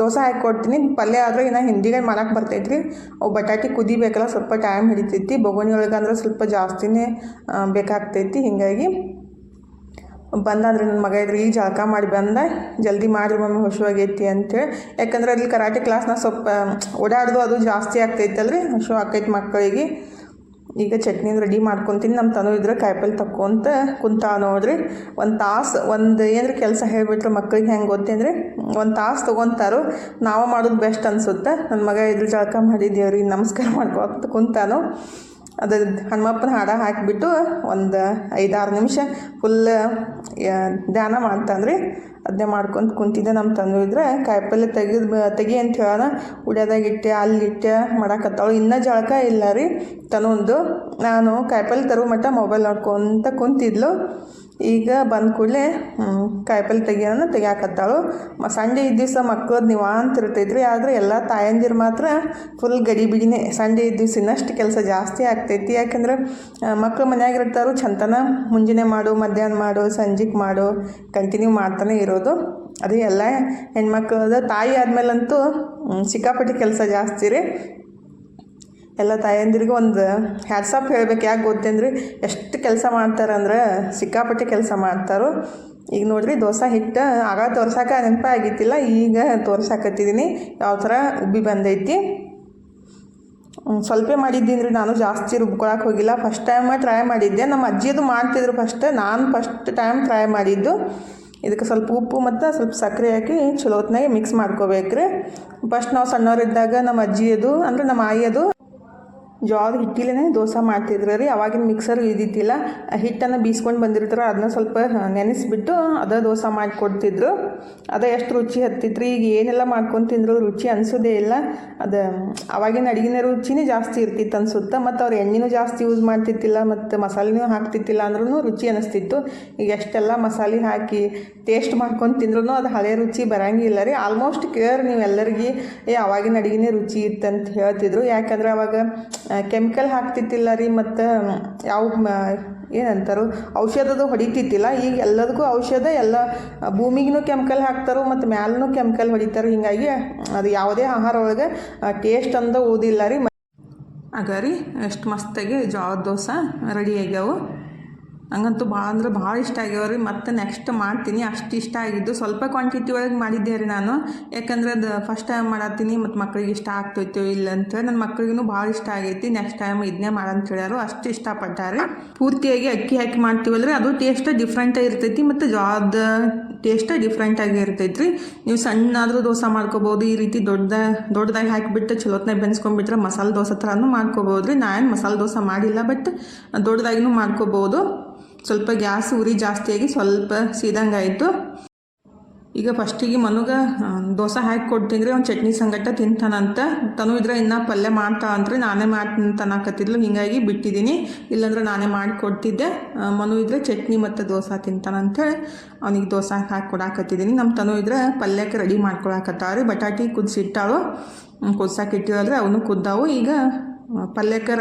ದೋಸೆ ಹಾಕಿ ಕೊಡ್ತೀನಿ. ಪಲ್ಯ ಆದರೆ ಇನ್ನು ಹಿಂದಿಗೆ ಮಾಡೋಕ್ಕೆ ಬರ್ತೈತ್ರಿ. ಅವು ಬಟಾಟಿ ಕುದಿಬೇಕಲ್ಲ, ಸ್ವಲ್ಪ ಟೈಮ್ ಹಿಡಿತೈತಿ. ಬೊಗೋಣಿ ಒಳಗೆ ಅಂದ್ರೆ ಸ್ವಲ್ಪ ಜಾಸ್ತಿನೇ ಬೇಕಾಗ್ತೈತಿ. ಹೀಗಾಗಿ ಬಂದಾದ್ರೆ ನನ್ನ ಮಗ ಇದ್ರಿ ಈಗ ಜಳಕ ಮಾಡಿ ಬಂದ, ಜಲ್ದಿ ಮಾಡಿ ಮಮ್ಮಿ, ಹಸುವಾಗೈತಿ ಅಂತೇಳಿ. ಯಾಕಂದ್ರೆ ಅಲ್ಲಿ ಕರಾಟೆ ಕ್ಲಾಸ್ನ ಸ್ವಲ್ಪ ಓಡಾಡ್ದು ಅದು ಜಾಸ್ತಿ ಆಗ್ತೈತಲ್ರಿ. ಹಸು ಆಕೈತಿ ಮಕ್ಕಳಿಗೆ. ಈಗ ಚಟ್ನಿ ರೆಡಿ ಮಾಡ್ಕೊತೀನಿ. ನಮ್ಮ ತನು ಇದ್ರೆ ಕಾಯಿಪಲ್ಲೆ ತಕ್ಕೊಂತ ಕುಂತ ನೋಡ್ರಿ. ಒಂದು ತಾಸು ಒಂದು ಏನ್ರ ಕೆಲಸ ಹೇಳಿಬಿಟ್ರೆ ಮಕ್ಕಳಿಗೆ ಹೆಂಗೆ ಗೊತ್ತೇನ್ರಿ? ಒಂದು ತಾಸು ತೊಗೊಂತಾರು. ನಾವು ಮಾಡೋದು ಬೆಸ್ಟ್ ಅನ್ಸುತ್ತೆ. ನನ್ನ ಮಗ ಇದ್ರ ಜಳಕ ಮಾಡಿ ದೇವ್ರಿಗೆ ನಮಸ್ಕಾರ ಮಾಡ್ಕೊತ ಕುಂತಾನು. ಅದು ಹನುಮಪ್ಪನ ಹಾಡ ಹಾಕಿಬಿಟ್ಟು ಒಂದು ಐದಾರು ನಿಮಿಷ ಫುಲ್ ಧ್ಯಾನ ಮಾಡ್ತಾನ್ರಿ. ಅದನ್ನೇ ಮಾಡ್ಕೊಂತ ಕುಂತಿದ್ದೆ ನಮ್ಮ ತಂದು ಇದ್ರೆ. ಕಾಯಿಪಲ್ಲೆ ತೆಗೆದು ತೆಗಿ ಅಂತ ಹೇಳೋಣ. ಉಡ್ಯಾದಾಗ ಇಟ್ಟೆ ಅಲ್ಲಿ ಇಟ್ಟೆ ಮಾಡಾಕತ್ತಾಳು ಇನ್ನೂ ಜಳಕ ಇಲ್ಲ ರೀ ತನೊಂದು. ನಾನು ಕಾಯಿಪಲ್ಲೆ ತರೋ ಮಟ್ಟ ಮೊಬೈಲ್ ನೋಡ್ಕೊಂತ ಕುಂತಿದ್ಲು. ಈಗ ಬಂದ ಕೂಡಲೇ ಕಾಯಿಪಲ್ಲೆ ತೆಗಿಯೋಣ ತೆಗಿಯಾಕತ್ತಾಳು ಮ ಸಂಡೆ ಇದ್ದ ದಿವಸ ಮಕ್ಕಳದ್ದು ನಿವಾಂತ ಇರ್ತೈತ್ರಿ. ಆದರೆ ಎಲ್ಲ ತಾಯಂದಿರು ಮಾತ್ರ ಫುಲ್ ಗಡಿ ಬಿಡಿನೇ. ಸಂಡೆ ಇದ್ದ ದಿವಸ ಇನ್ನಷ್ಟು ಕೆಲಸ ಜಾಸ್ತಿ ಆಗ್ತೈತಿ. ಯಾಕಂದ್ರೆ ಮಕ್ಕಳು ಮನ್ಯಾಗ ಚಂತನ ಮುಂಜಾನೆ ಮಾಡು, ಮಧ್ಯಾಹ್ನ ಮಾಡು, ಸಂಜೆಗೆ ಮಾಡು, ಕಂಟಿನ್ಯೂ ಮಾಡ್ತಾನೆ ಇರೋದು. ಅದೇ ಎಲ್ಲ ಹೆಣ್ಮಕ್ಳದ ತಾಯಿ ಆದಮೇಲಂತೂ ಸಿಕ್ಕಾಪಟ್ಟೆ ಕೆಲಸ ಜಾಸ್ತಿ ರೀ. ಎಲ್ಲ ತಾಯಂದಿರಿಗೂ ಒಂದು ಹ್ಯಾಟ್ಸಪ್ ಹೇಳ್ಬೇಕು. ಯಾಕೆ ಗೊತ್ತೇನ್ರಿ ಎಷ್ಟು ಕೆಲಸ ಮಾಡ್ತಾರಂದ್ರೆ ಸಿಕ್ಕಾಪಟ್ಟೆ ಕೆಲಸ ಮಾಡ್ತಾರೋ. ಈಗ ನೋಡ್ರಿ, ದೋಸೆ ಹಿಟ್ಟು ಆಗ ತೋರ್ಸಾಕ ನೆನಪ ಆಗಿತ್ತಿಲ್ಲ. ಈಗ ತೋರ್ಸಾಕತ್ತಿದ್ದೀನಿ ಯಾವ ಥರ ಉಬ್ಬಿ ಬಂದೈತಿ. ಸ್ವಲ್ಪ ಮಾಡಿದ್ದೀನಿ ರೀ. ನಾನು ಜಾಸ್ತಿ ರುಬ್ಕೊಳಕ್ಕೆ ಹೋಗಿಲ್ಲ. ಫಸ್ಟ್ ಟೈಮ್ ಟ್ರೈ ಮಾಡಿದ್ದೆ. ನಮ್ಮ ಅಜ್ಜಿಯದು ಮಾಡ್ತಿದ್ರು ಫಸ್ಟ್ ನಾನು ಫಸ್ಟ್ ಟೈಮ್ ಟ್ರೈ ಮಾಡಿದ್ದು. ಇದಕ್ಕೆ ಸ್ವಲ್ಪ ಉಪ್ಪು ಮತ್ತು ಸ್ವಲ್ಪ ಸಕ್ಕರೆ ಹಾಕಿ ಚಲೋ ಹೊತ್ನಾಗೆ ಮಿಕ್ಸ್ ಮಾಡ್ಕೋಬೇಕ್ರಿ. ಫಸ್ಟ್ ನಾವು ಸಣ್ಣವರಿದ್ದಾಗ ನಮ್ಮ ಅಜ್ಜಿಯದು, ಅಂದರೆ ನಮ್ಮ ಆಯಿಯದು ಜೋಳದ ಹಿಟ್ಟಿಲೇ ದೋಸೆ ಮಾಡ್ತಿದ್ರು ರೀ, ಅವಾಗಿನ ಮಿಕ್ಸರ್ ಇದ್ದಿದ್ದಿಲ್ಲ. ಹಿಟ್ಟನ್ನು ಬೀಸ್ಕೊಂಡು ಬಂದಿರ್ತಾರೆ ಅದನ್ನ ಸ್ವಲ್ಪ ನೆನೆಸಿಬಿಟ್ಟು ಅದ ದೋಸೆ ಮಾಡಿಕೊಡ್ತಿದ್ರು. ಅದ ಎಷ್ಟು ರುಚಿ ಹತ್ತಿತ್ರಿ, ಈಗ ಏನೆಲ್ಲ ಮಾಡ್ಕೊಂಡು ತಿಂದ್ರು ರುಚಿ ಅನಿಸೋದೇ ಇಲ್ಲ. ಅದು ಅವಾಗಿನ ಅಡುಗೆನ ರುಚಿನೇ ಜಾಸ್ತಿ ಇರ್ತಿತ್ತು ಅನ್ಸುತ್ತೆ, ಮತ್ತು ಅವ್ರು ಎಣ್ಣೆನೂ ಜಾಸ್ತಿ ಯೂಸ್ ಮಾಡ್ತಿತ್ತಿಲ್ಲ, ಮತ್ತು ಮಸಾಲೆನೂ ಹಾಕ್ತಿತ್ತಿಲ್ಲ ಅಂದ್ರೂ ರುಚಿ ಅನಿಸ್ತಿತ್ತು. ಈಗ ಎಷ್ಟೆಲ್ಲ ಮಸಾಲೆ ಹಾಕಿ ಟೇಸ್ಟ್ ಮಾಡ್ಕೊಂಡು ತಿಂದ್ರೂ ಅದು ಹಳೆ ರುಚಿ ಬರಂಗಿಲ್ಲ ರೀ. ಆಲ್ಮೋಸ್ಟ್ ಕೇರ್ ನೀವು ಎಲ್ಲರಿಗೆ ಏ ಅವಾಗಿನ ಅಡುಗೆನೇ ರುಚಿ ಇತ್ತಂತ ಹೇಳ್ತಿದ್ರು. ಯಾಕಂದ್ರೆ ಅವಾಗ ಕೆಮಿಕಲ್ ಹಾಕ್ತಿತ್ತಿಲ್ಲ ರೀ, ಮತ್ತು ಯಾವ ಏನಂತಾರೋ, ಔಷಧದು ಹೊಡಿತಿತ್ತಿಲ್ಲ. ಈಗ ಎಲ್ಲದಕ್ಕೂ ಔಷಧ, ಎಲ್ಲ ಭೂಮಿಗೂ ಕೆಮಿಕಲ್ ಹಾಕ್ತಾರೋ, ಮತ್ತು ಮ್ಯಾಲೂ ಕೆಮಿಕಲ್ ಹೊಡಿತಾರೆ, ಹೀಗಾಗಿ ಅದು ಯಾವುದೇ ಆಹಾರ ಒಳಗೆ ಟೇಸ್ಟ್ ಅಂದ ಓದಿಲ್ಲ ರೀ. ಆಗ ರೀ ಎಷ್ಟು ಮಸ್ತಾಗಿ ಜೋಳದ ದೋಸೆ ರೆಡಿ ಆಗ್ಯಾವು. ಹಂಗಂತೂ ಭಾಳ ಅಂದ್ರೆ ಭಾಳ ಇಷ್ಟ ಆಗ್ಯಾವ ರೀ. ಮತ್ತೆ ನೆಕ್ಸ್ಟ್ ಮಾಡ್ತೀನಿ. ಅಷ್ಟು ಇಷ್ಟ ಆಗಿದ್ದು ಸ್ವಲ್ಪ ಕ್ವಾಂಟಿಟಿ ಒಳಗೆ ಮಾಡಿದ್ದೆ ರೀ ನಾನು. ಯಾಕಂದ್ರೆ ಅದು ಫಸ್ಟ್ ಟೈಮ್ ಮಾಡತ್ತೀನಿ ಮತ್ತು ಮಕ್ಳಿಗೆ ಇಷ್ಟ ಆಗ್ತೈತೋ ಇಲ್ಲ ಅಂತೇಳಿ ನನ್ನ ಮಕ್ಳಿಗೂ ಭಾಳ ಇಷ್ಟ ಆಗೈತಿ. ನೆಕ್ಸ್ಟ್ ಟೈಮ್ ಇದನ್ನೇ ಮಾಡಂತ ಹೇಳ್ಯಾರು. ಅಷ್ಟು ಇಷ್ಟಪಟ್ಟಾರೆ ಪೂರ್ತಿಯಾಗಿ ಅಕ್ಕಿ ಹಾಕಿ ಮಾಡ್ತೀವಲ್ರಿ ಅದು ಟೇಸ್ಟ್ ಡಿಫ್ರೆಂಟ್ ಇರ್ತೈತಿ ಮತ್ತು ಜ್ವಾದ ಟೇಸ್ಟ್ ಡಿಫ್ರೆಂಟಾಗಿ ಇರ್ತೈತಿ ರೀ ನೀವು ಸಣ್ಣಾದರೂ ದೋಸೆ ಮಾಡ್ಕೋಬೋದು. ಈ ರೀತಿ ದೊಡ್ಡ ದೊಡ್ಡದಾಗಿ ಹಾಕಿಬಿಟ್ಟು ಚಲೋತ್ನಾಗ ಬೆನ್ಸ್ಕೊಂಡ್ಬಿಟ್ರೆ ಮಸಾಲೆ ದೋಸೆ ಥರನೂ ಮಾಡ್ಕೋಬೋದು ರೀ ನಾನು ಮಸಾಲೆ ದೋಸೆ ಮಾಡಿಲ್ಲ ಬಟ್ ದೊಡ್ಡದಾಗಿನೂ ಮಾಡ್ಕೋಬೋದು. ಸ್ವಲ್ಪ ಗ್ಯಾಸ್ ಉರಿ ಜಾಸ್ತಿಯಾಗಿ ಸ್ವಲ್ಪ ಸೀದಂಗಾಯಿತು ಈಗ ಫಸ್ಟಿಗೆ ಮನುಗೆ ದೋಸೆ ಹಾಕಿ ಕೊಡ್ತೀನಿ ರೀ, ಅವ್ನು ಚಟ್ನಿ ಸಂಗಟ ತಿಂತಾನಂತ. ತನು ಇದ್ರೆ ಇನ್ನೂ ಪಲ್ಯ ಮಾಡ್ತಾ ಅಂದರೆ ನಾನೇ ತನಕತ್ತಿದ್ಲು ಹೀಗಾಗಿ ಬಿಟ್ಟಿದ್ದೀನಿ ಇಲ್ಲಾಂದ್ರೆ ನಾನೇ ಮಾಡಿ ಕೊಡ್ತಿದ್ದೆ. ಮನು ಇದ್ರೆ ಚಟ್ನಿ ಮತ್ತು ದೋಸೆ ತಿಂತಾನಂತೇಳಿ ಅವನಿಗೆ ದೋಸೆ ಹಾಕಿ ಕೊಡಾಕತ್ತಿದ್ದೀನಿ ನಮ್ಮ ತನು ಇದ್ರೆ ಪಲ್ಯಕ್ಕೆ ರೆಡಿ ಮಾಡ್ಕೊಳಕತ್ತಾವ ರೀ, ಬಟಾಟಿ ಕುದಿಸಿಟ್ಟಾಳು. ಕುದ್ಸಾಕೆ ಇಟ್ಟಿರಲ್ರಿ, ಅವನು ಕುದ್ದಾವು. ಈಗ ಪಲ್ಯಕ್ಕೆ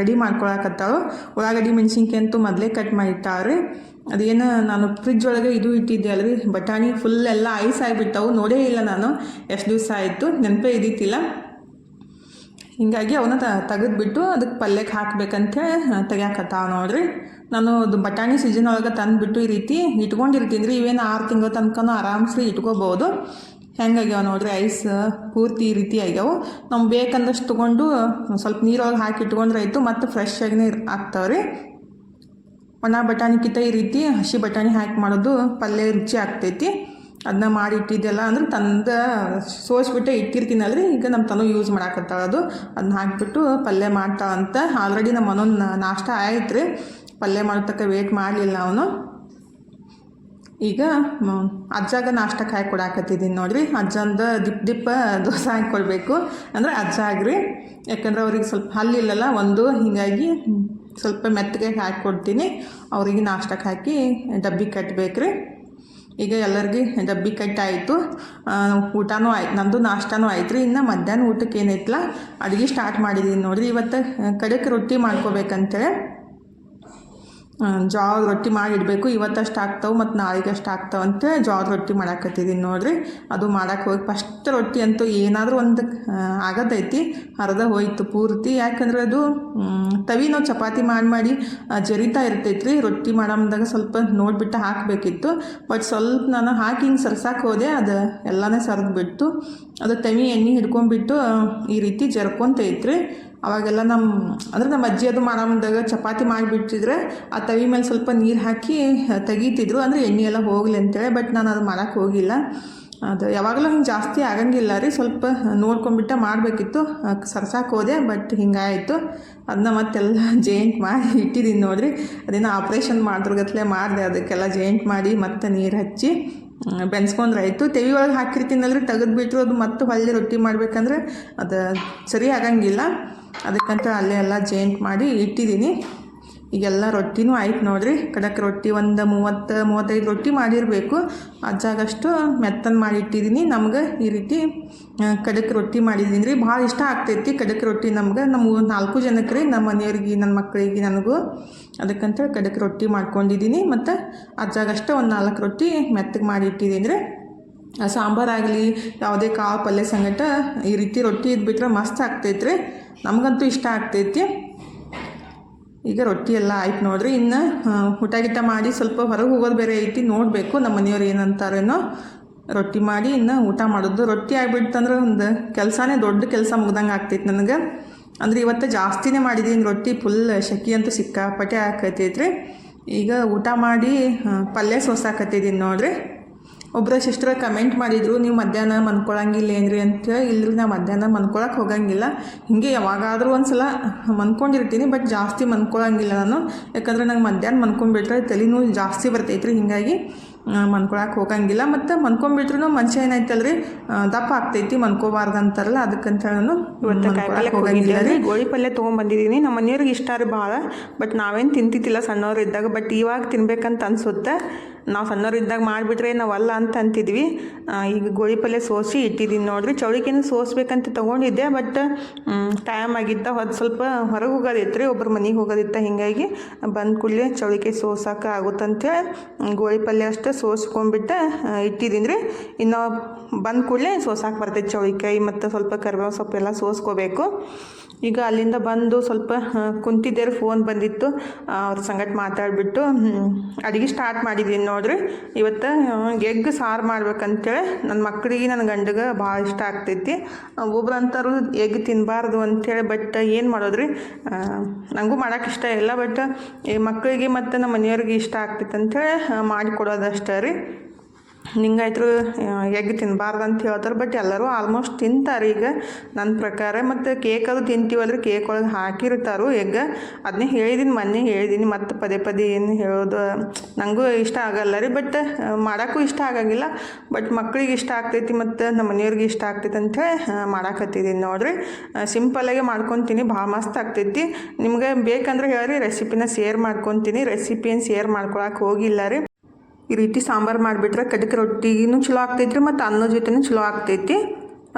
ರೆಡಿ ಮಾಡ್ಕೊಳಕತ್ತಾಳು ಉಳ್ಳಾಗಡ್ಡಿ ಮೆಣಸಿನ್ಕಾಯಿ ಅಂತೂ ಮೊದಲೇ ಕಟ್ ಮಾಡಿಟ್ಟಾವ್ರಿ. ಅದೇನು ನಾನು ಫ್ರಿಜ್ ಒಳಗೆ ಇದು ಇಟ್ಟಿದ್ದೆ ಅಲ್ರಿ, ಬಟಾಣಿ ಫುಲ್ ಎಲ್ಲ ಐಸ್ ಆಗಿಬಿಟ್ಟವು. ನೋಡೇ ಇಲ್ಲ ನಾನು, ಎಷ್ಟು ದಿವಸ ಆಯಿತು, ನೆನಪೇ ಇದ್ದಿತ್ತಿಲ್ಲ. ಹೀಗಾಗಿ ಅವನ್ನ ತೆಗೆದುಬಿಟ್ಟು ಅದಕ್ಕೆ ಪಲ್ಯಕ್ಕೆ ಹಾಕ್ಬೇಕಂತೇಳಿ ತೆಗ್ಯಾಕತ್ತಾವ ನೋಡ್ರಿ. ನಾನು ಅದು ಬಟಾಣಿ ಸೀಸನ್ ಒಳಗೆ ತಂದುಬಿಟ್ಟು ಈ ರೀತಿ ಇಟ್ಕೊಂಡಿರ್ತೀನಿ ರೀ. ಇವೇನು ಆರು ತಿಂಗಳ ತನಕನೂ ಆರಾಮ್ಸಿ ಇಟ್ಕೋಬೋದು. ಹೆಂಗಾಗ್ಯಾವ ನೋಡ್ರಿ ಐಸ್ ಪೂರ್ತಿ ಈ ರೀತಿ ಆಗ್ಯಾವು. ನಮ್ಗೆ ಬೇಕಂದಷ್ಟು ತೊಗೊಂಡು ಸ್ವಲ್ಪ ನೀರೊಳಗೆ ಹಾಕಿ ಇಟ್ಕೊಂಡ್ರೆ ಆಯಿತು, ಮತ್ತು ಫ್ರೆಶ್ ಆಗಿನೇ ರೀ ಒಣ ಬಟಾಣಿಕ್ಕಿಂತ ಈ ರೀತಿ ಹಸಿ ಬಟಾಣಿ ಹಾಕಿ ಮಾಡೋದು ಪಲ್ಯ ರುಚಿ ಆಗ್ತೈತಿ. ಅದನ್ನ ಮಾಡಿ ಇಟ್ಟಿದ್ದೆಲ್ಲ ಅಂದ್ರೆ ತಂದ ಸೋಸ್ಬಿಟ್ಟೆ ಇಟ್ಟಿರ್ತೀನಲ್ರಿ, ಈಗ ನಮ್ಮ ತನು ಯೂಸ್ ಮಾಡಾಕತ್ತಾಳ ಅದು. ಅದನ್ನ ಹಾಕಿಬಿಟ್ಟು ಪಲ್ಯ ಮಾಡ್ತಾಳಂತ. ಆಲ್ರೆಡಿ ನಮ್ಮ ಮನೊಂದು ನಾಷ್ಟ ಆಯ್ತು ರೀ ಪಲ್ಯ ಮಾಡೋತಕ್ಕ ವೇಟ್ ಮಾಡಲಿಲ್ಲ ಅವನು. ಈಗ ಅಜ್ಜಾಗ ನಾಷ್ಟಕ್ಕೆ ಹಾಕಿ ಕೊಡಾಕತ್ತಿದ್ದೀನಿ ನೋಡಿರಿ. ಅಜ್ಜಂದ ದಿಪ್, ದಿಪ್ಪ ದೋಸೆ ಹಾಕ್ಕೊಳ್ಬೇಕು ಅಂದರೆ ಅಜ್ಜ ಆಗ್ರಿ. ಯಾಕಂದ್ರೆ ಅವ್ರಿಗೆ ಸ್ವಲ್ಪ ಹಲ್ಲಿಲ್ಲಲ್ಲ ಒಂದು ಹೀಗಾಗಿ ಸ್ವಲ್ಪ ಮೆತ್ತಗೆ ಹಾಕಿ ಕೊಡ್ತೀನಿ. ಅವರಿಗೆ ನಾಷ್ಟಕ್ಕೆ ಹಾಕಿ ಡಬ್ಬಿ ಕಟ್ಟಬೇಕ್ರಿ ಈಗ ಎಲ್ಲರಿಗೆ ಡಬ್ಬಿ ಕಟ್ಟಾಯಿತು. ಊಟನೂ ಆಯ್ತು, ನಂದು ನಾಷ್ಟನೂ ಆಯ್ತು ರೀ. ಇನ್ನು ಮಧ್ಯಾಹ್ನ ಊಟಕ್ಕೆ ಏನೈತಲ್ಲ ಅಡುಗೆ ಸ್ಟಾರ್ಟ್ ಮಾಡಿದ್ದೀನಿ ನೋಡಿರಿ. ಇವತ್ತು ಕಡೆಗೆ ರೊಟ್ಟಿ ಮಾಡ್ಕೋಬೇಕಂತೇಳಿ. ಜೋಳದ ರೊಟ್ಟಿ ಮಾಡಿಡಬೇಕು. ಇವತ್ತಷ್ಟು ಆಗ್ತಾವೆ ಮತ್ತು ನಾಳೆಗೆ ಅಷ್ಟು ಅಂತೇಳಿ ಜೋಳದ ರೊಟ್ಟಿ ಮಾಡಾಕತ್ತಿದ್ದೀನಿ ನೋಡಿರಿ. ಅದು ಮಾಡಕ್ಕೆ ಹೋಗಿ ಫಸ್ಟ್ ರೊಟ್ಟಿ ಅಂತೂ ಏನಾದರೂ ಒಂದು ಆಗೋದೈತಿ ಅರ್ಧ ಹೋಯ್ತು ಪೂರ್ತಿ. ಯಾಕಂದ್ರೆ ಅದು ತವಿ ನಾವು ಚಪಾತಿ ಮಾಡಿ ಮಾಡಿ ಜರಿತಾ ಇರ್ತೈತ್ರಿ. ರೊಟ್ಟಿ ಮಾಡಮ್ದಾಗ ಸ್ವಲ್ಪ ನೋಡಿಬಿಟ್ಟು ಹಾಕಬೇಕಿತ್ತು. ಬಟ್ ಸ್ವಲ್ಪ ನಾನು ಹಾಕಿ ಹಿಂಗೆ ಸರ್ಸಕ್ಕೆ ಹೋದೆ. ಅದು ಎಲ್ಲನೇ ಸರಿದ್ಬಿಟ್ಟು ಅದು ತವಿ ಎಣ್ಣೆ ಹಿಡ್ಕೊಂಡ್ಬಿಟ್ಟು ಈ ರೀತಿ ಜರ್ಕೊಂತೈತ್ರಿ. ಅವಾಗೆಲ್ಲ ನಮ್ಮ ಅಂದರೆ ನಮ್ಮ ಅಜ್ಜಿ ಅದು ಮಾರಾಮದಾಗ ಚಪಾತಿ ಮಾಡಿಬಿಟ್ಟಿದ್ರೆ ಆ ತವಿ ಮೇಲೆ ಸ್ವಲ್ಪ ನೀರು ಹಾಕಿ ತೆಗೀತಿದ್ರು. ಅಂದರೆ ಎಣ್ಣೆ ಎಲ್ಲ ಹೋಗಲಿ ಅಂತೇಳಿ, ಬಟ್ ನಾನು ಅದು ಮಾಡೋಕ್ಕೆ ಹೋಗಿಲ್ಲ. ಅದು ಯಾವಾಗಲೂ ಹಿಂಗೆ ಜಾಸ್ತಿ ಆಗಂಗಿಲ್ಲ ರೀ, ಸ್ವಲ್ಪ ನೋಡ್ಕೊಂಬಿಟ್ಟ ಮಾಡಬೇಕಿತ್ತು. ಸರ್ಸಾಕೆ ಹೋದೆ, ಬಟ್ ಹಿಂಗಾಯಿತು. ಅದನ್ನ ಮತ್ತೆಲ್ಲ ಜೇಂಟ್ ಮಾಡಿ ಇಟ್ಟಿದ್ದೀನಿ ನೋಡ್ರಿ. ಅದೇನೋ ಆಪ್ರೇಷನ್ ಮಾಡಿದ್ರಗತ್ಲೆ ಮಾಡಿದೆ, ಅದಕ್ಕೆಲ್ಲ ಜೇಂಟ್ ಮಾಡಿ ಮತ್ತೆ ನೀರು ಹಚ್ಚಿ ಬೆನ್ಸ್ಕೊಂಡ್ರೆ ಆಯಿತು ತೆವಿ ಒಳಗೆ ಹಾಕಿರ್ತೀನಲ್ರಿ, ತೆಗೆದುಬಿಟ್ರು ಅದು ಮತ್ತೆ ಹೊಳ್ಳಿ ರೊಟ್ಟಿ ಮಾಡಬೇಕಂದ್ರೆ ಅದು ಸರಿ ಆಗಂಗಿಲ್ಲ. ಅದಕ್ಕಂತ ಅಲ್ಲೇ ಎಲ್ಲ ಜೇಂಟ್ ಮಾಡಿ ಇಟ್ಟಿದ್ದೀನಿ. ಈಗೆಲ್ಲ ರೊಟ್ಟಿನೂ ಆಯ್ತು ನೋಡಿರಿ. ಕಡಕ್ ರೊಟ್ಟಿ ಒಂದು ಮೂವತ್ತು, ಮೂವತ್ತೈದು ರೊಟ್ಟಿ ಮಾಡಿರಬೇಕು. ಅಜ್ಜಾಗಷ್ಟು ಮೆತ್ತನ್ ಮಾಡಿ ಇಟ್ಟಿದ್ದೀನಿ ನಮ್ಗೆ ಈ ರೀತಿ ಕಡಕ್ ರೊಟ್ಟಿ ಮಾಡಿದ್ದೀನಿ ರೀ. ಭಾಳ ಇಷ್ಟ ಆಗ್ತೈತಿ ಕಡಕ್ ರೊಟ್ಟಿ ನಮ್ಗೆ. ನಮ್ಮ ನಾಲ್ಕು ಜನಕ್ಕೆ ರೀ. ನಮ್ಮ ಮನೆಯವ್ರಿಗೆ, ನನ್ನ ಮಕ್ಕಳಿಗೆ ನನಗೂ. ಅದಕ್ಕಂತ ಕಡಕ್ ರೊಟ್ಟಿ ಮಾಡ್ಕೊಂಡಿದ್ದೀನಿ. ಮತ್ತು ಅಜ್ಜಾಗಷ್ಟು ಒಂದು ನಾಲ್ಕು ರೊಟ್ಟಿ ಮೆತ್ತಗೆ ಮಾಡಿ ಇಟ್ಟಿದ್ದೀನಿ ರೀ ಸಾಂಬಾರಾಗಲಿ ಯಾವುದೇ ಕಾಳು ಪಲ್ಯ ಸಂಗಟ ಈ ರೀತಿ ರೊಟ್ಟಿ ಇದ್ಬಿಟ್ರೆ ಮಸ್ತ್ ಆಗ್ತೈತ್ರಿ ನಮಗಂತೂ ಇಷ್ಟ ಆಗ್ತೈತಿ. ಈಗ ರೊಟ್ಟಿ ಎಲ್ಲ ಆಯ್ತು ನೋಡ್ರಿ. ಇನ್ನು ಊಟ ಗೀಟ ಮಾಡಿ ಸ್ವಲ್ಪ ಹೊರಗೆ ಹೋಗೋದು ಬೇರೆ ಐತಿ. ನೋಡಬೇಕು ನಮ್ಮ ಮನೆಯವ್ರು ಏನಂತಾರೇನೋ. ರೊಟ್ಟಿ ಮಾಡಿ ಇನ್ನು ಊಟ ಮಾಡೋದು. ರೊಟ್ಟಿ ಆಗಿಬಿಡ್ತಂದ್ರೆ ಒಂದು ಕೆಲಸನೇ ದೊಡ್ಡ ಕೆಲಸ ಮುಗ್ದಂಗೆ ಆಗ್ತೈತಿ ನನಗೆ. ಅಂದ್ರೆ ಇವತ್ತು ಜಾಸ್ತಿನೇ ಮಾಡಿದ್ದೀನಿ ರೊಟ್ಟಿ. ಫುಲ್ ಶೆಕಿ ಅಂತೂ ಸಿಕ್ಕಾಪಟ್ಟೆ ಹಾಕತೈತ್ರಿ ಈಗ ಊಟ ಮಾಡಿ ಪಲ್ಯ ಸೋಸಾಕತ್ತಿದ್ದೀನಿ ನೋಡ್ರಿ. ಒಬ್ಬರ ಸಿಸ್ಟರ್ ಕಮೆಂಟ್ ಮಾಡಿದರು ನೀವು ಮಧ್ಯಾಹ್ನ ಮನ್ಕೊಳಂಗಿಲ್ಲ ಏನ್ರಿ? ಅಂತ ಇಲ್ಲರಿ ನಾ ಮಧ್ಯಾಹ್ನ ಮನ್ಕೊಳಕ್ಕೆ ಹೋಗಂಗಿಲ್ಲ. ಹಿಂಗೆ ಯಾವಾಗಾದರೂ ಒಂದು ಸಲ ಮನ್ಕೊಂಡಿರ್ತೀನಿ ಬಟ್ ಜಾಸ್ತಿ ಮನ್ಕೊಳಂಗಿಲ್ಲ ನಾನು. ಯಾಕಂದ್ರೆ ನಂಗೆ ಮಧ್ಯಾಹ್ನ ಮನ್ಕೊಂಡ್ಬಿಟ್ರೆ ತಲೆನೂ ಜಾಸ್ತಿ ಬರ್ತೈತ್ರಿ. ಹೀಗಾಗಿ ಮನ್ಕೊಳಕ್ಕೆ ಹೋಗಂಗಿಲ್ಲ. ಮತ್ತು ಮನ್ಕೊಂಡ್ಬಿಟ್ರು ಮನುಷ್ಯ ಏನಾಯ್ತಲ್ಲ ರೀ ದಪ್ಪ ಆಗ್ತೈತಿ ಮನ್ಕೋಬಾರ್ದು ಅಂತಾರಲ್ಲ ಅದಕ್ಕಂತ ನಾನು ಹೋಗಂಗಿಲ್ಲ ರೀ. ಗೋಳಿ ಪಲ್ಯ ತೊಗೊಂಬಂದಿದ್ದೀನಿ. ನಮ್ಮ ಮನೆಯವ್ರಿಗೆ ಇಷ್ಟ ರೀ ಭಾಳ ಬಟ್ ನಾವೇನು ತಿಂತಿದ್ದಿಲ್ಲ ಸಣ್ಣವ್ರು ಇದ್ದಾಗ. ಬಟ್ ಇವಾಗ ತಿನ್ಬೇಕಂತ ಅನ್ಸುತ್ತೆ. ನಾವು ಸಣ್ಣವ್ರು ಇದ್ದಾಗ ಮಾಡಿಬಿಟ್ರೆ ನಾವಲ್ಲ ಅಂತ ಅಂತಿದ್ವಿ. ಈಗ ಗೋಳಿ ಪಲ್ಯ ಸೋಸಿ ಇಟ್ಟಿದ್ದೀನಿ ನೋಡಿರಿ. ಚೌಳಿಕೆನ ಸೋಸ್ಬೇಕಂತ ತೊಗೊಂಡಿದ್ದೆ ಬಟ್ ಟೈಮ್ ಆಗಿದ್ದ ಹೊತ್ತು ಸ್ವಲ್ಪ ಹೊರಗೆ ಹೋಗೋದಿತ್ತು ರೀ ಒಬ್ಬರು ಮನೆಗೆ ಹೋಗೋದಿತ್ತ. ಹೀಗಾಗಿ ಬಂದ ಕೂಡಲೇ ಚೌಳಿಕೆ ಸೋಸಕ್ಕೆ ಆಗುತ್ತಂತೇಳಿ ಗೋಳಿ ಪಲ್ಯ ಅಷ್ಟೇ ಸೋಸ್ಕೊಂಡ್ಬಿಟ್ಟು ಇಟ್ಟಿದ್ದೀನಿ ರೀ ಇನ್ನು ಬಂದ ಕೂಡಲೇ ಸೋಸಾಕೆ ಬರ್ತೈತೆ ಚೌಳಿಕಾಯಿ ಮತ್ತು ಸ್ವಲ್ಪ ಕರಿಬೇವು ಸೊಪ್ಪೆಲ್ಲ ಸೋಸ್ಕೋಬೇಕು. ಈಗ ಅಲ್ಲಿಂದ ಬಂದು ಸ್ವಲ್ಪ ಕುಂತಿದ್ದೇರು ಕುಂತಿದ್ದೆ ಫೋನ್ ಬಂದಿತ್ತು. ಅವ್ರ ಸಂಗಟ ಮಾತಾಡಿಬಿಟ್ಟು ಅಡುಗೆ ಸ್ಟಾರ್ಟ್ ಮಾಡಿದ್ದೀನಿ ನೋಡ್ರಿ. ಇವತ್ತು ಎಗ್ ಸಾರು ಮಾಡ್ಬೇಕಂತೇಳಿ ನನ್ನ ಮಕ್ಕಳಿಗೆ ನನ್ನ ಗಂಡಗೆ ಭಾಳ ಇಷ್ಟ ಆಗ್ತೈತಿ. ಒಬ್ರು ಅಂತಾರು ಎಗ್ ತಿನ್ನಬಾರ್ದು ಅಂಥೇಳಿ ಬಟ್ ಏನು ಮಾಡೋದ್ರಿ? ನನಗೂ ಮಾಡೋಕೆ ಇಷ್ಟ ಇಲ್ಲ ಬಟ್ ಈ ಮಕ್ಕಳಿಗೆ ಮತ್ತು ನಮ್ಮ ಮನೆಯವ್ರಿಗೆ ಇಷ್ಟ ಆಗ್ತೈತೆ ಅಂಥೇಳಿ ಮಾಡಿಕೊಡೋದಷ್ಟೇ ರೀ. ನಿಂಗಾಯ್ತು ಎಗ್ ತಿನ್ನಬಾರ್ದು ಅಂತ ಹೇಳ್ತಾರೆ ಬಟ್ ಎಲ್ಲರೂ ಆಲ್ಮೋಸ್ಟ್ ತಿಂತಾರೆ ಈಗ. ನನ್ನ ಪ್ರಕಾರ ಮತ್ತು ಕೇಕ್ ಅದು ತಿಂತೀವಲ್ರಿ ಕೇಕ್ ಒಳಗೆ ಹಾಕಿರ್ತಾರೋ ಎಗ್. ಅದನ್ನೇ ಹೇಳಿದ್ದೀನಿ ಮೊನ್ನೆ ಹೇಳಿದ್ದೀನಿ ಮತ್ತು ಪದೇ ಪದೇ ಏನು ಹೇಳೋದು ನನಗೂ ಇಷ್ಟ ಆಗಲ್ಲ ರೀ ಬಟ್ ಮಾಡೋಕ್ಕೂ ಇಷ್ಟ ಆಗಂಗಿಲ್ಲ. ಬಟ್ ಮಕ್ಳಿಗೆ ಇಷ್ಟ ಆಗ್ತೈತಿ ಮತ್ತು ನಮ್ಮ ಮನೆಯವ್ರಿಗೆ ಇಷ್ಟ ಆಗ್ತೈತಿ ಅಂತೇಳಿ ಮಾಡಾಕತ್ತಿದ್ದೀನಿ ನೋಡಿರಿ. ಸಿಂಪಲ್ಲಾಗೆ ಮಾಡ್ಕೊತೀನಿ, ಭಾಳ ಮಸ್ತ್ ಆಗ್ತೈತಿ. ನಿಮ್ಗೆ ಬೇಕಂದ್ರೆ ಹೇಳ್ರಿ ರೆಸಿಪಿನ ಶೇರ್ ಮಾಡ್ಕೊತೀನಿ. ರೆಸಿಪಿಯನ್ನು ಶೇರ್ ಮಾಡ್ಕೊಳಕ್ಕೆ ಹೋಗಿಲ್ಲ ರೀ. ಈ ರೀತಿ ಸಾಂಬಾರು ಮಾಡಿಬಿಟ್ರೆ ಕಡಕ್ ರೊಟ್ಟಿಗೂ ಚಲೋ ಆಗ್ತೈತ್ರಿ ಮತ್ತು ಅನ್ನದ ಜೊತೆನೂ ಚಲೋ ಆಗ್ತೈತಿ.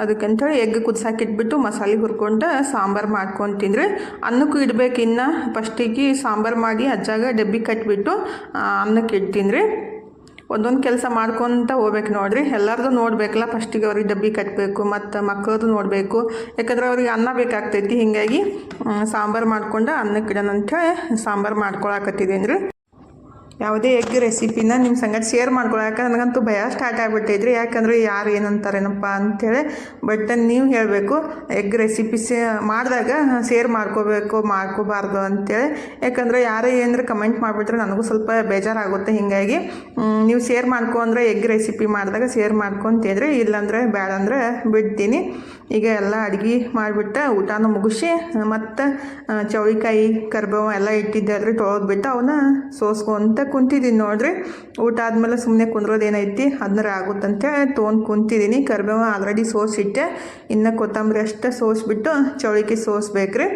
ಅದಕ್ಕಂಥೇಳಿ ಎಗ್ ಕುದಿಸಾಕಿಟ್ಬಿಟ್ಟು ಮಸಾಲೆ ಹುರ್ಕೊಂಡು ಸಾಂಬಾರು ಮಾಡ್ಕೊಂಡು ತಿಂದರೆ ಅನ್ನಕ್ಕೂ ಇಡಬೇಕು. ಇನ್ನು ಫಸ್ಟಿಗೆ ಸಾಂಬಾರು ಮಾಡಿ ಅಜ್ಜಾಗ ಡಬ್ಬಿ ಕಟ್ಬಿಟ್ಟು ಅನ್ನಕ್ಕೆ ಇಡ್ತೀನಿ ಒಂದೊಂದು ಕೆಲಸ ಮಾಡ್ಕೊತ ಹೋಗ್ಬೇಕು ನೋಡ್ರಿ. ಎಲ್ಲರದು ನೋಡಬೇಕಲ್ಲ, ಫಸ್ಟಿಗೆ ಅವ್ರಿಗೆ ಡಬ್ಬಿ ಕಟ್ಟಬೇಕು ಮತ್ತು ಮಕ್ಕಳದು ನೋಡಬೇಕು. ಯಾಕಂದ್ರೆ ಅವ್ರಿಗೆ ಅನ್ನ ಬೇಕಾಗ್ತೈತಿ. ಹೀಗಾಗಿ ಸಾಂಬಾರು ಮಾಡ್ಕೊಂಡು ಅನ್ನಕ್ಕೆ ಇಡೋಣ ಅಂಥೇಳಿ ಸಾಂಬಾರು ಮಾಡ್ಕೊಳಕತ್ತಿದ್ದೀನಿ ರೀ ಯಾವುದೇ ಎಗ್ ರೆಸಿಪಿನ ನಿಮ್ಮ ಸಂಗಡ ಶೇರ್ ಯಾಕಂದ್ರೆ ನನಗಂತೂ ಭಯ ಸ್ಟಾರ್ಟ್ ಆಗಿಬಿಟ್ಟಿದ್ರಿ ಯಾಕಂದ್ರೆ ಯಾರು ಏನಂತಾರೇನಪ್ಪ ಅಂಥೇಳಿ ಬಟ್ ನೀವು ಹೇಳಬೇಕು ಎಗ್ ರೆಸಿಪಿ ಸೇ ಮಾಡಿದಾಗ ಶೇರ್ ಮಾಡ್ಕೋಬೇಕು, ಮಾಡ್ಕೋಬಾರ್ದು ಅಂತೇಳಿ. ಯಾಕಂದ್ರೆ ಯಾರೇ ಏನರ ಕಮೆಂಟ್ ಮಾಡಿಬಿಟ್ರೆ ನನಗೂ ಸ್ವಲ್ಪ ಬೇಜಾರಾಗುತ್ತೆ. ಹೀಗಾಗಿ ನೀವು ಶೇರ್ ಮಾಡ್ಕೊ ಅಂದರೆ ಎಗ್ ರೆಸಿಪಿ ಮಾಡಿದಾಗ ಶೇರ್ ಮಾಡ್ಕೊತಿದ್ರಿ ಇಲ್ಲಾಂದರೆ ಬೇಡ ಅಂದರೆ ಬಿಡ್ತೀನಿ. ಈಗ ಎಲ್ಲ ಅಡುಗೆ ಮಾಡಿಬಿಟ್ಟು ಊಟನ ಮುಗಿಸಿ, ಮತ್ತು ಚೌಳಿಕಾಯಿ, ಕರ್ಬೇವು ಎಲ್ಲ ಇಟ್ಟಿದ್ದೆ ಅಲ್ರಿ ತೊಳೆದ್ಬಿಟ್ಟು ಅವನ್ನ ಸೋಸ್ಕೊಂತ ಕುಂತಿದ್ದೀನಿ ನೋಡ್ರಿ. ಊಟ ಆದಮೇಲೆ ಸುಮ್ಮನೆ ಕುಂದ್ರೋದೇನೈತಿ ಅದನ್ನ ಆಗುತ್ತಂತೆ ತೊಗೊಂಡು ಕುಂತಿದ್ದೀನಿ ಕರ್ಬೇವು ಆಲ್ರೆಡಿ ಸೋಸಿಟ್ಟೆ. ಇನ್ನು ಕೊತ್ತಂಬರಿ ಅಷ್ಟೇ ಸೋಸಿಬಿಟ್ಟು ಚೌಳಿಕೆ ಸೋಸ್ಬೇಕು ಸೋಸ್ಬೇಕ್ರಿ.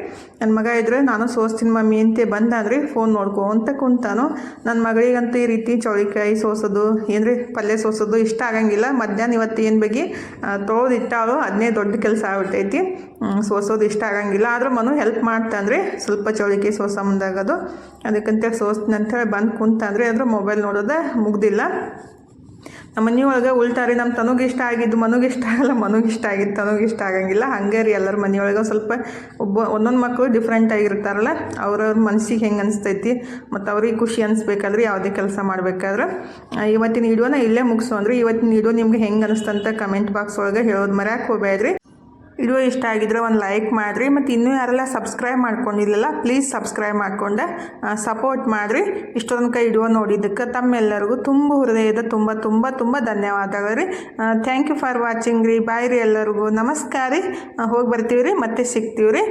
ನನ್ನ ಮಗ ಇದ್ದರೆ ನಾನು ಸೋಸ್ತೀನಿ ಮಮ್ಮಿ ಅಂತ ಬಂದಾದ್ರಿ ಫೋನ್ ನೋಡ್ಕೊಂತ ಕುಂತಾನು. ನನ್ನ ಮಗಳಿಗಂತೂ ಈ ರೀತಿ ಚೌಳಿಕಾಯಿ ಸೋಸೋದು, ಏನ್ರಿ, ಪಲ್ಯ ಸೋಸೋದು ಇಷ್ಟ ಆಗಂಗಿಲ್ಲ. ಮಧ್ಯಾಹ್ನ ಇವತ್ತು ಏನು ಬಗ್ಗೆ ತೊಳೆದಿಟ್ಟಾಳು ಅದನ್ನೇ ದೊಡ್ಡ ಕೆಲಸ ಆಗ್ಬಿಟ್ಟೈತಿ. ಸೋಸೋದು ಇಷ್ಟ ಆಗಂಗಿಲ್ಲ. ಆದ್ರೆ ಮನು ಹೆಲ್ಪ್ ಮಾಡ್ತಂದ್ರೆ ಸ್ವಲ್ಪ ಚೌಳಿಕೆ ಸೋಸ ಮುಂದಾಗೋದು. ಅದಕ್ಕಂತೇಳಿ ಸೋಸ್ತೀನಿ ಅಂತೇಳಿ ಬಂದು ಕುಂತಂದ್ರೆ ಅದ್ರ ಮೊಬೈಲ್ ನೋಡೋದೇ ಮುಗ್ದಿಲ್ಲ. ನಮ್ಮ ಮನೆ ಒಳಗೆ ಉಲ್ಟಾರಿ, ನಮ್ಮ ತನಗೆ ಇಷ್ಟ ಆಗಿದ್ದು ಮನುಗೆ ಇಷ್ಟ ಆಗಲ್ಲ, ಮನುಗೆ ಇಷ್ಟ ಆಗಿದ್ದು ತನಗೆ ಇಷ್ಟ ಆಗಂಗಿಲ್ಲ. ಹಂಗೆ ರೀ ಎಲ್ಲರ ಮನೆಯೊಳಗೆ ಸ್ವಲ್ಪ ಒಬ್ಬ, ಒಂದೊಂದು ಮಕ್ಕಳು ಡಿಫ್ರೆಂಟ್ ಆಗಿರ್ತಾರಲ್ಲ, ಅವ್ರವ್ರ ಮನಸ್ಸಿಗೆ ಹೆಂಗೆ ಅನಿಸ್ತೈತಿ, ಮತ್ತು ಅವ್ರಿಗೆ ಖುಷಿ ಅನಿಸ್ಬೇಕಾದ್ರೆ ಯಾವುದೇ ಕೆಲಸ ಮಾಡಬೇಕಾದ್ರೆ. ಇವತ್ತಿನ ವಿಡಿಯೋನ ಇಲ್ಲೇ ಮುಗಿಸೋನ್ರಿ ಇವತ್ತಿನ ವಿಡಿಯೋ ನಿಮ್ಗೆ ಹೆಂಗೆ ಅನಿಸ್ತಂತ ಕಮೆಂಟ್ ಬಾಕ್ಸ್ ಒಳಗೆ ಹೇಳೋದು ಮರ್ಯಾಕೆ ಹೋಗ್ಬೇಡ್ರಿ. ವಿಡಿಯೋ ಇಷ್ಟ ಆಗಿದ್ರೆ ಒಂದು ಲೈಕ್ ಮಾಡಿರಿ. ಮತ್ತು ಇನ್ನೂ ಯಾರೆಲ್ಲ ಸಬ್ಸ್ಕ್ರೈಬ್ ಮಾಡ್ಕೊಂಡಿಲ್ಲಲ್ಲ ಪ್ಲೀಸ್ ಸಬ್ಸ್ಕ್ರೈಬ್ ಮಾಡಿಕೊಂಡೆ. ಸಪೋರ್ಟ್ ಮಾಡಿರಿ. ಇಷ್ಟೊಂದು ಕೈ ವಿಡಿಯೋ ನೋಡಿದ್ದಕ್ಕೆ ತಮ್ಮೆಲ್ಲರಿಗೂ ತುಂಬ ಹೃದಯದ ತುಂಬ ತುಂಬ ತುಂಬ ಧನ್ಯವಾದಗಳು ರೀ. ಥ್ಯಾಂಕ್ ಯು ಫಾರ್ ವಾಚಿಂಗ್ ರೀ. ಬಾಯ್ ರೀ ಎಲ್ಲರಿಗೂ. ನಮಸ್ಕಾರ ರೀ. ಹೋಗಿ ಬರ್ತೀವಿ ರೀ. ಮತ್ತೆ ಸಿಗ್ತೀವಿ ರೀ.